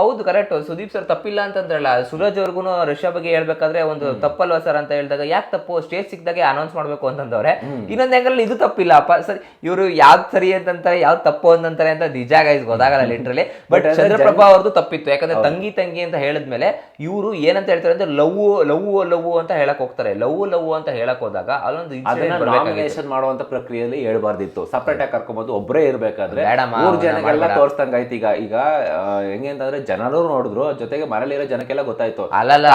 Speaker 2: ಹೌದು ಕರೆಕ್ಟ್ ಸುದೀಪ್ ಸರ್ ತಪ್ಪಿಲ್ಲ ಅಂತಂದ್ರಲ್ಲ ಸುರಜ್ ಅವ್ರಿಗೂ ರಷ್ಯಾ ಬಗ್ಗೆ ಹೇಳ್ಬೇಕಾದ್ರೆ ಒಂದು ತಪ್ಪಲ್ವಾ ಸರ್ ಅಂತ ಹೇಳಿದಾಗ ಯಾಕೆ ತಪ್ಪು? ಸ್ಟೇಜ್ ಸಿಕ್ಕಿದಾಗ ಅನೌನ್ಸ್ ಮಾಡಬೇಕು ಅಂತಂದವ್ರೆ. ಇನ್ನೊಂದು ಹೆಂಗಲ್ಲ ಇದು ತಪ್ಪಿಲ್ಲ. ಅಪ್ಪ ಸರಿ ಇವರು ಯಾವ್ದು ಸರಿ ಅಂತಂತಾರೆ ಯಾವ್ದು ತಪ್ಪು ಅಂತಂತಾರೆ ಅಂತ ನಿಜ ಗೈಸ್ ಗೊತ್ತಾಗಲ್ಲ ಲಿಟ್ರಲಿ (laughs) ಬಟ್ ಚಂದ್ರಪ್ರಭಾ ಅವ್ರದ್ದು ತಪ್ಪಿತ್ತು. ಯಾಕಂದ್ರೆ ತಂಗಿ ತಂಗಿ ಅಂತ ಹೇಳಿದ್ಮೇಲೆ ಇವರು ಏನಂತ ಹೇಳ್ತಾರೆ ಅಂದ್ರೆ ಲವ್ ಲವ್ ಲವ್ ಅಂತ ಹೇಳಕ್ ಹೋಗ್ತಾರೆ. ಲವ್ ಲವ್ ಅಂತ ಹೇಳಕ್ ಹೋದಾಗ
Speaker 1: ನಾಮಿನೇಷನ್ ಮಾಡುವಂತ ಪ್ರಕ್ರಿಯೆಯಲ್ಲಿ ಹೇಳ್ಬಾರ್ದಿತ್ತು. ಸಪ್ರೇಟ್ ಆಗಿ ಕರ್ಕೊಂಬೋದು ಒಬ್ಬರೇ ಇರಬೇಕಾದ್ರೆ ಮೂರು ಜನ
Speaker 2: ಎಲ್ಲ
Speaker 1: ಜನಗೆಲ್ಲ ತೋರಿಸ್ದಂಗೆ ಆಯ್ತು ಈಗ ಈಗ ಹೆಂಗೆ ಅಂತಂದ್ರೆ ಜನರು ನೋಡಿದ್ರು ಜೊತೆಗೆ ಮನೇಲಿರೋ ಜನಕ್ಕೆಲ್ಲ ಗೊತ್ತಾಯ್ತು. ಅಲ್ಲ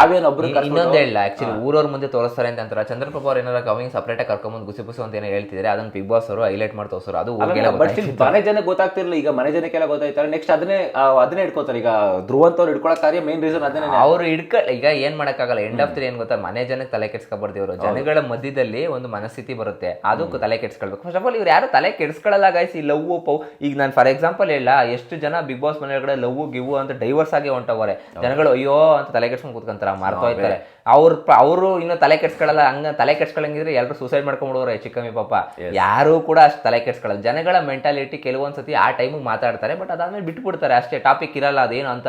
Speaker 2: ಇ- ಇನ್ನೊಂದ್ ಹೇಳಿಲ್ಲ ಆಕ್ಚುಲಿ ಊರವ್ರ ಮುಂದೆ ತೋರಿಸ್ತಾರೆ ಅಂತ ಅಂತಾರೆ. ಚಂದ್ರಪ್ರಭು ಅವ್ರು ಏನಾರ ಕವಿಂಗ್ ಸಪ್ರೇಟ್ ಆಗಿ ಕರ್ಕೊಂಬಂದು ಗುಸಿ ಪುಸು ಅಂತ ಏನೋ ಹೇಳ್ತಿದ್ರೆ ಅದನ್ನ ಬಿಗ್ ಬಾಸ್ ಅವರು ಹೈಲೈಟ್ ಮಾಡಿ ತೋರಿಸೋರು ಅದು
Speaker 1: ಬಟ್ ಮನೆ ಜನಕ್ಕೆ ಗೊತ್ತಾಗ್ತಿರ್ಲಿಲ್ಲ ಈಗ ಮನೆ ಜನಕ್ಕೆಲ್ಲ ಗೊತ್ತಾಯ್ತಾರೆ ನೆಕ್ಸ್ಟ್ ಅದನ್ನೇ ಅದನ್ನೇ ಇಟ್ಕೋತಾರೆ ಈಗ ಧ್ರುವಂತವ್ರು ಇಟ್ಕೊಳಕ್ ಕಾರ್ಯ ಮೇನ್ ರೀಸನ್ ಅದನ್ನೇ
Speaker 2: ಅವ್ರು ಇಡ್ಕ ಈಗ ಏನ್ ಮಾಡಕ್ಕಾಗಲ್ಲ ಎಂಡ್ ಆಫ್ ತ್ರೀ ಏನ್ ಗೊತ್ತಾ ಮನೆ ಜನಕ್ಕೆ ತಲೆ ಕೆಡ್ಸ್ಕೊಬಾರ್ದು ಇವರು. ಜನಗಳ ಮಧ್ಯದಲ್ಲಿ ಒಂದು ಮನಸ್ಥಿತಿ ಬರುತ್ತೆ. ಅದಕ್ಕೂ ತಲೆ ಕೆಡ್ಸ್ಕೊಳ್ಬೇಕು. ಫಸ್ಟ್ ಆಫ್ ಆಲ್ ಇವ್ರು ಯಾರು ತಲೆ ಕೆಡ್ಸ್ಕೊಳ್ಳಲ್ಲ ಗಾಯ್ಸ್ ಈ ಲವ್ ಪೌ ಈಗ ನಾನು ಫಾರ್ ಎಕ್ಸಾಂಪಲ್ ಹೇಳ ಎಷ್ಟು ಜನ ಬಿಗ್ ಬಾಸ್ ಮನೆಯೊಳಗಡೆ ಲವ್ ಗಿವ್ ಅಂತ ಡೈವರ್ಸ್ ಆಗಿ ಹೊಂಟವರೆ. ಜನಗಳು ಅಯ್ಯೋ ಅಂತ ತಲೆ ಕೆಡ್ಸ್ಕೊಂಡ್ ಕೂತ್ಕೊಂತಾರ ಹೋಗ್ತಾರೆ. ಅವ್ರ ಅವರು ಇನ್ನು ತಲೆ ಕೆಡ್ಸ್ಕೊಳ್ಳಲ್ಲ ಹಂಗ ತಲೆ ಕೆಡ್ಸ್ಕೊಳಂಗಿದ್ರೆ ಎಲ್ಲರೂ ಸೂಸೈಡ್ ಹೆಚ್ಚು ಕಮ್ಮಿ ಪಾಪ. ಯಾರು ಕೂಡ ಅಷ್ಟು ತಲೆ ಕೆಡ್ಸ್ಕೊಳ್ಳಲ್ಲ ಜನಗಳ ಮೆಂಟಾಲಿಟಿ ಕೆಲವೊಂದ್ಸತಿ ಆ ಟೈಮಿಗೆ ಮಾತಾಡ್ತಾರೆ ಬಟ್ ಅದಾದ್ಮೇಲೆ ಬಿಟ್ಬಿಡ್ತಾರೆ ಅಷ್ಟೇ. ಟಾಪಿಕ್ ಇರಲ್ಲ ಅದೇನು ಅಂತ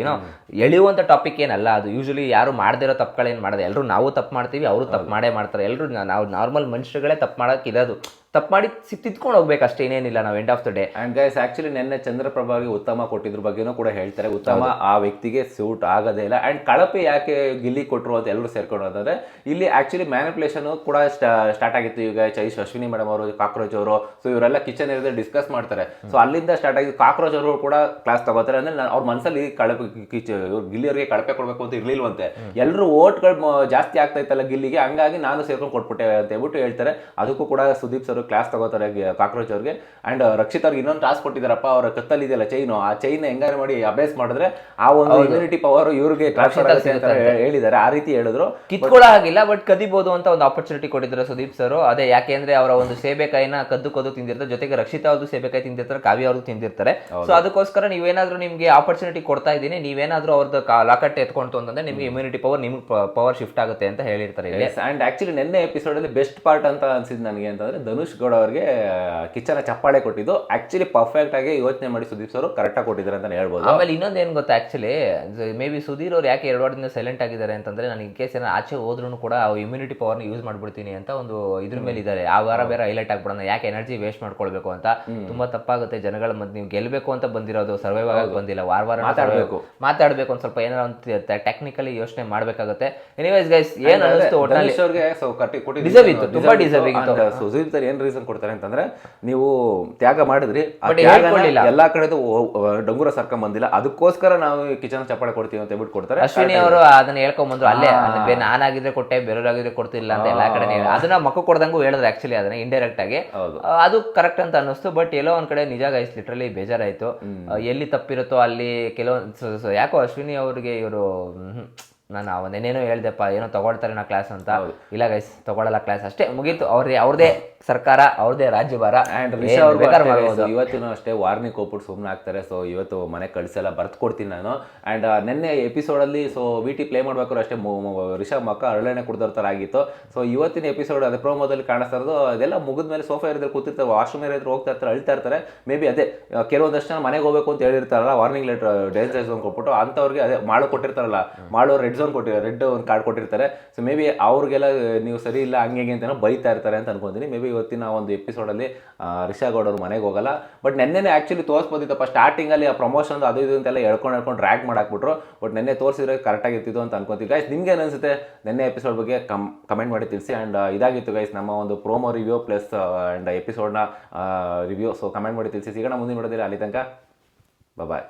Speaker 2: ಏನೋ ಎಳೆಯುವಂತ ಟಾಪಿಕ್ ಏನಲ್ಲ. ಅದು ಯೂಶಲಿ ಯಾರು ಮಾಡದಿರೋ ತಪ್ಪುಗಳೇನು ಮಾಡೋದು ಎಲ್ಲರೂ ನಾವು ತಪ್ಪು ಮಾಡ್ತೀವಿ ಅವರು ತಪ್ಪು ಮಾಡೇ ಮಾಡ್ತಾರೆ. ಎಲ್ಲರೂ ನಾವು ನಾರ್ಮಲ್ ಮನುಷ್ಯರುಗಳೇ ತಪ್ಪು ಮಾಡೋಕೆ ಇರೋದು. ತಪ್ಪು ಮಾಡಿ ಸಿ ತಿದ್ಕೊಂಡು ಹೋಗ್ಬೇಕು ಅಷ್ಟೇ ಏನೇನಿಲ್ಲ ನಾವು end of the day
Speaker 1: and guys actually ನಿನ್ನೆ ಚಂದ್ರಪ್ರಭಾಗೆ ಉತ್ತಮ ಕೊಟ್ಟಿದ್ರ ಬಗ್ಗೆನೂ ಕೂಡ ಹೇಳ್ತಾರೆ. ಉತ್ತಮ ಆ ವ್ಯಕ್ತಿಗೆ ಸೂಟ್ ಆಗೋದೇ ಇಲ್ಲ. ಅಂಡ್ ಕಳಪೆ ಯಾಕೆ ಗಿಲ್ಲಿ ಕೊಟ್ಟರು ಅಂತ ಎಲ್ಲರೂ ಸೇರ್ಕೊಂಡು ಅಂತಂದ್ರೆ ಇಲ್ಲಿ ಆಕ್ಚುಲಿ ಮ್ಯಾನಿಪುಲೇಷನ್ ಕೂಡ ಸ್ಟಾರ್ಟ್ ಆಗಿತ್ತು. ಈಗ ಚೈಸ್ ಅಶ್ವಿನಿ ಮೇಡಮ್ ಅವರು ಕಾಕ್ರೋಚ್ ಅವರು ಸೊ ಇವರೆಲ್ಲ ಕಿಚನ್ ಏರಿಯಾದ ಡಿಸ್ಕಸ್ ಮಾಡ್ತಾರೆ. ಸೊ ಅಲ್ಲಿಂದ ಸ್ಟಾರ್ಟ್ ಆಗಿ ಕಾಕ್ರೋಚ್ ಅವರು ಕೂಡ ಕ್ಲಾಸ್ ತಗೋತಾರೆ. ಅಂದ್ರೆ ನಾನು ಅವ್ರ ಮನಸ್ಸಲ್ಲಿ ಕಳಪೆ ಕಿಚ ಇವ್ರು ಕಳಪೆ ಕೊಡಬೇಕು ಅಂತ ಇರ್ಲಿಲ್ವಂತೆ. ಎಲ್ಲರೂ ಓಟ್ಗಳು ಜಾಸ್ತಿ ಆಗ್ತಾ ಇತ್ತಲ್ಲ ಗಿಲ್ಲಿಗೆ ಹಂಗಾಗಿ ನಾನು ಸೇರ್ಕೊಂಡು ಕೊಟ್ಬಿಟ್ಟೆ ಅಂತ ಹೇಳ್ಬಿಟ್ಟು ಹೇಳ್ತಾರೆ. ಅದಕ್ಕೂ ಕೂಡ ಸುದೀಪ್ ಸರ್ ಕ್ಲಾಸ್ ತಗೋತಾರೆ ಕಾಕ್ರೋಚ್ ಅವ್ರಿಗೆ. ಅಂಡ್ ರಕ್ಷಿತ್ ಅವ್ರಿಗೆ ಇನ್ನೊಂದು ಟಾಸ್ಕ್ ಕೊಟ್ಟಿದ್ದಾರಪ್ಪ ಅವ್ರ ಕತ್ತಲ್ಲಿ ಇದೆಯಲ್ಲ ಚೈನು ಆ ಚೈನ್ ಹೆಂಗಾರು ಮಾಡಿ ಅಭ್ಯಾಸ ಮಾಡಿದ್ರೆ ಆ ಒಂದು ಇಮ್ಯುನಿಟಿ ಪವರ್ ಇವ್ರಿಗೆ ಟ್ರಾನ್ಸ್ಫರ್ ಆಗುತ್ತೆ ಅಂತ ಹೇಳಿದ್ದಾರೆ. ಆ ರೀತಿ ಹೇಳಿದ್ರು.
Speaker 2: ಕಿತ್ಕೊಳ್ಳೋ ಹಾಗಿಲ್ಲ ಬಟ್ ಕದಿಬಹುದು ಅಂತ ಒಂದು ಆಪರ್ಚುನಿಟಿ ಕೊಟ್ಟಿದ್ರು ಸುದೀಪ್ ಸರ್ ಅದೇ ಯಾಕೆಂದ್ರೆ ಅವರ ಒಂದು ಸೇಬೆಕಾಯಿನ ಕದ್ದು ಕದ್ದು ತಿಂದಿರ್ತಾರೆ. ಜೊತೆಗೆ ರಕ್ಷಿತಾ ಅವ್ರದ್ದು ಸೇಬೆಕಾಯಿ ತಿಂದಿರ್ತಾರೆ ಕಾವ್ಯ ಅವ್ರದ್ದು ತಿಂದಿರ್ತಾರೆ. ಸೊ ಅದಕ್ಕೋಸ್ಕರ ನೀವೇನಾದ್ರೂ ನಿಮಗೆ ಆಪರ್ಚುನಿಟಿ ಕೊಡ್ತಾ ಇದ್ದೀನಿ. ನೀವೇನಾದ್ರೂ ಅವ್ರದ್ದು ಲಾಕಟ್ಟೆ ಎತ್ಕೊಂತು ಅಂತಂದ್ರೆ ನಿಮಗೆ ಇಮ್ಯುನಿಟಿ ಪವರ್ ನಿಮ್ಗೆ ಪವರ್ ಶಿಫ್ಟ್ ಆಗುತ್ತೆ ಅಂತ ಹೇಳಿರ್ತಾರೆ ಎಸ್
Speaker 1: ಅಂಡ್ ಆಕ್ಚುಲಿ ನಿನ್ನೆ ಎಪಿಸೋಡ್ ಅಲ್ಲಿ ಬೆಸ್ಟ್ ಪಾರ್ಟ್ ಅಂತ ಅನ್ಸಿದ್ ನನಗೆ ಅಂತಂದ್ರೆ ಧನುಷ್ ಗೌಡ ಅವರಿಗೆ ಕಿಚನ ಚಪ್ಪಾಳೆ ಕೊಟ್ಟಿದ್ದು. ಆಕ್ಚುಲಿ ಪರ್ಫೆಕ್ಟ್ ಆಗಿ ಯೋಚನೆ ಮಾಡಿ ಸುದೀಪ್ ಸರ್ ಕರೆಕ್ಟ್ ಆಗಿ ಕೊಟ್ಟಿದ್ದಾರೆ ಅಂತ ಹೇಳ್ಬೋದು.
Speaker 2: ಆಮೇಲೆ ಇನ್ನೊಂದು ಏನು ಗೊತ್ತಾ ಆಕ್ಚುಲಿ ಮೇ ಬಿ ಸುಧೀರ್ ಅವ್ರು ಯಾಕೆ ಎರಡು ವಾರದಿಂದ ಸೈಲೆಂಟ್ ಆಗಿದ್ದಾರೆ ಅಂತಂದ್ರೆ ನಾನು ಇನ್ ಕೇಸ್ ಏನೋ ಆಚೆ ಹೋದ್ರೂ ಕೂಡ ಇಮ್ಯುನಿಟಿ ಪವರ್ನ ಯೂಸ್ ಮಾಡ್ಬಿಡ್ತೀನಿ ಅಂತ ಒಂದು ಇದ್ರ ಮೇಲೆ ಇದ್ದಾರೆ ಆ ವಾರ ಬೇರೆ ಹೈಲೈಟ್ ಆಗ್ಬಿಡೋಣ ಯಾಕೆ ಎನರ್ಜಿ ವೇಸ್ಟ್ ಮಾಡ್ಕೊಳ್ಬೇಕು ಅಂತ. ತುಂಬಾ ತಪ್ಪಾಗುತ್ತೆ ಜನಗಳ ಮಧ್ಯೆ ನೀವು ಗೆಲ್ಬೇಕು ಅಂತ ಬಂದಿರೋದು ಸರ್ವೈವ್ ಆಗಕ್ಕೆ ಬಂದಿಲ್ಲ ವಾರ ವಾರ
Speaker 1: ಮಾತಾಡಬೇಕು.
Speaker 2: ಮಾತಾಡಬೇಕು ಒಂದು ಸ್ವಲ್ಪ ಏನಾರ ಒಂದು ಟೆಕ್ನಿಕಲಿ ಯೋಚನೆ ಮಾಡ್ಬೇಕಾಗುತ್ತೆ. ಎನಿವೈಸ್ ಗೈಸ್ ಏನ್ ಅನಿಸ್ತು ಡಿಸರ್ವ್ ಇತ್ತು, ತುಂಬಾ ಡಿಸರ್ವ್ ಇತ್ತು.
Speaker 1: ಸುದೀಪ್ ಸರ್ ಏನ್ ರೀಸನ್ ಕೊಡ್ತಾರೆ ಅಂತಂದ್ರೆ ನೀವು ತ್ಯಾಗ ಮಾಡಿದ್ರಿ ಆ ತ್ಯಾಗನ ಎಲ್ಲಾ ಕಡೆದು ಡಂಗುರ ಸರ್ಕೊಂಡ್ ಬಂದಿಲ್ಲ. ಅದಕ್ಕೋಸ್ಕರ ನಾವು ಕಿಚನ್ ಚಪ್ಪಾಳೆ ಕೊಡ್ತೀವಿ ಅಂತ ಹೇಳ್ಬಿಟ್ಟು ಕೊಡ್ತಾರೆ.
Speaker 2: ಅಶ್ವಿನಿ ಅವರು ಅದನ್ನ ಹೇಳ್ಕೊಂಡ್ ಬಂದ್ರು ಅಲ್ಲೇ ಬೇ- ನಾನಾಗಿದ್ರೆ ಕೊಟ್ಟೆ ಬೇರೆಯವರಾಗಿದ್ರೆ ಕೊಡ್ತಿಲ್ಲ ಅಂತ ಎಲ್ಲ ಕಡೆ ಅದನ್ನ ಮಕ್ಕ ಕೊಡ್ದಂಗೂ ಹೇಳಿದ್ರು ಆಕ್ಚುಲಿ ಅದನ್ನ ಇಂಡೈರೆಕ್ಟ್ ಆಗಿ. ಅದು ಕರೆಕ್ಟ್ ಅಂತ ಅನ್ನಿಸ್ತು ಬಟ್ ಎಲ್ಲೋ ಒಂದ್ ಕಡೆ ನಿಜ ಗೈಸ್ ಲಿಟ್ರಲಿ ಬೇಜಾರಾಯ್ತು. ಎಲ್ಲಿ ತಪ್ಪಿರುತ್ತೋ ಅಲ್ಲಿ ಕೆಲವೊಂದು ಯಾಕೋ ಅಶ್ವಿನಿ ಅವ್ರಿಗೆ ಇವರು ನಾನು ಅವನೇನೇನೋ ಹೇಳ್ದೆಪ್ಪ ಏನೋ ತಗೊಳ್ತಾರೆ ನಾ ಕ್ಲಾಸ್ ಅಂತ. ಇಲ್ಲ ಗೈಸ್ ತಗೊಳಲ್ಲ ಕ್ಲಾಸ್ ಅಷ್ಟೇ ಮುಗೀತು. ಅವ್ರದೇ ಅವ್ರದೇ ಸರ್ಕಾರ ಅವ್ರದೇ ರಾಜ್ಯಭಾರ.
Speaker 1: ಇವತ್ತಿನೂ ಅಷ್ಟೇ ವಾರ್ನಿಂಗ್ ಕೊಟ್ಬಿಟ್ಟು ಸುಮ್ಮನೆ ಆಗ್ತಾರೆ. ಸೊ ಇವತ್ತು ಮನೆ ಕಳಿಸಲ್ಲ ಬರ್ತ್ ಕೊಡ್ತೀನಿ ನಾನು. ಅಂಡ್ ನಿನ್ನೆ ಎಪಿಸೋಡ್ ಅಲ್ಲಿ ಸೊ ವಿ ಟಿ ಪ್ಲೇ ಮಾಡ್ಬೇಕಾದ್ರೆ ಅಷ್ಟೇ ಮು- ಮು- ರಿಷಾ ಮಕ್ಕ ಅರಳೆಣ್ಣೆ ಥರ ಆಗಿತ್ತು. ಸೊ ಇವತ್ತಿನ ಎಪಿಸೋಡ್ ಅದೇ ಪ್ರೋಮೋದಲ್ಲಿ ಕಾಣಿಸ್ತಾ ಇರೋದು ಅದೆಲ್ಲ ಮುಗಿದ ಮೇಲೆ ಸೋಫಾ ಇರೋದ್ರೆ ಕೂತಿರ್ತಾರೆ ವಾಶ್ರೂಮ್ ಇರೋದ್ರೆ ಹೋಗ್ತಾ ಇರ್ತಾರೆ ಅಳ್ತಾ ಇರ್ತಾರೆ. ಮೇ ಬಿ ಅದೇ ಕೆಲವೊಂದಷ್ಟು ಜನ ಮನೆಗೆ ಹೋಗ್ಬೇಕು ಅಂತ ಹೇಳಿರ್ತಾರಲ್ಲ ವಾರ್ನಿಂಗ್ ಲೆಟರ್ ಡೇಂಜರ್ ಝೋನ್ ಕೊಟ್ಬಿಟ್ಟು ಅಂಥವ್ರಿಗೆ ಅದೇ ಮಾಳು ಕೊಟ್ಟಿರ್ತಾರಲ್ಲ ಮಾಡೋ ರೆಡ್ ಝೋನ್ ಕೊಟ್ಟಿರ್ತಾರೆ ರೆಡ್ ಒಂದು ಕಾರ್ಡ್ ಕೊಟ್ಟಿರ್ತಾರೆ. ಸೊ ಮೇ ಬಿ ಅವ್ರಿಗೆಲ್ಲ ನೀವು ಸರಿ ಇಲ್ಲ, ಹಂಗೆ ಹೇಗೆ ಅಂತೇನೋ ಬೈತಾ ಇರ್ತಾರೆ ಅಂತ ಅನ್ಕೊಂತೀನಿ. ಮೇ ಬಿ ಇವತ್ತಿನ ಒಂದು ಎಪಿಸೋಡಲ್ಲಿ ರಿಷಾ ಗೌಡ್ ಅವ್ರ ಮನೆಗೆ ಹೋಗಲ್ಲ. ಬಟ್ ನೆನ್ನೆ ಆ್ಯಕ್ಚುಲಿ ತೋರಿಸ್ಬೋದಿತ್ತಪ್ಪ ಸ್ಟಾರ್ಟಿಂಗಲ್ಲಿ ಆ ಪ್ರಮೋಷನ್ ಅದು ಇದು ಅಂತೆಲ್ಲ ಹೇಳ್ಕೊಂಡು ಹೇಳ್ಕೊಂಡು ರ್ಯಾಕ್ ಮಾಡಾಕ್ಬಿಟ್ರು. ಬಟ್ ನೆನ್ನೆ ತೋರಿಸಿದ್ರೆ ಕರೆಕ್ಟಾಗಿ ಇರ್ತಿದ್ದು ಅಂತ ಅನ್ಕೊತೀವಿ. ಗೈಸ್ ನಿಮ್ಗೆ ಏನು ಅನ್ಸುತ್ತೆ? ನೆನ್ನೆ ಎಪಿಸೋಡ್ ಬಗ್ಗೆ ಕಮ್ ಕಮೆಂಟ್ ಮಾಡಿ ತಿಳಿಸಿ. ಆ್ಯಂಡ್ ಇದಾಗಿತ್ತು ಗೈಸ್ ನಮ್ಮ ಒಂದು ಪ್ರೋಮೋ ರಿವ್ಯೂ ಪ್ಲಸ್ ಆ್ಯಂಡ್ ಎಪಿಸೋಡ್ನ ರಿವ್ಯೂ ಸೊ ಕಮೆಂಟ್ ಮಾಡಿ ತಿಳಿಸಿ. ಸಿಗೋಣ ಮುಂದಿನ ನೋಡೋದಿಲ್ಲ ಅಲ್ಲಿ ತನಕ. ಬಾಯ್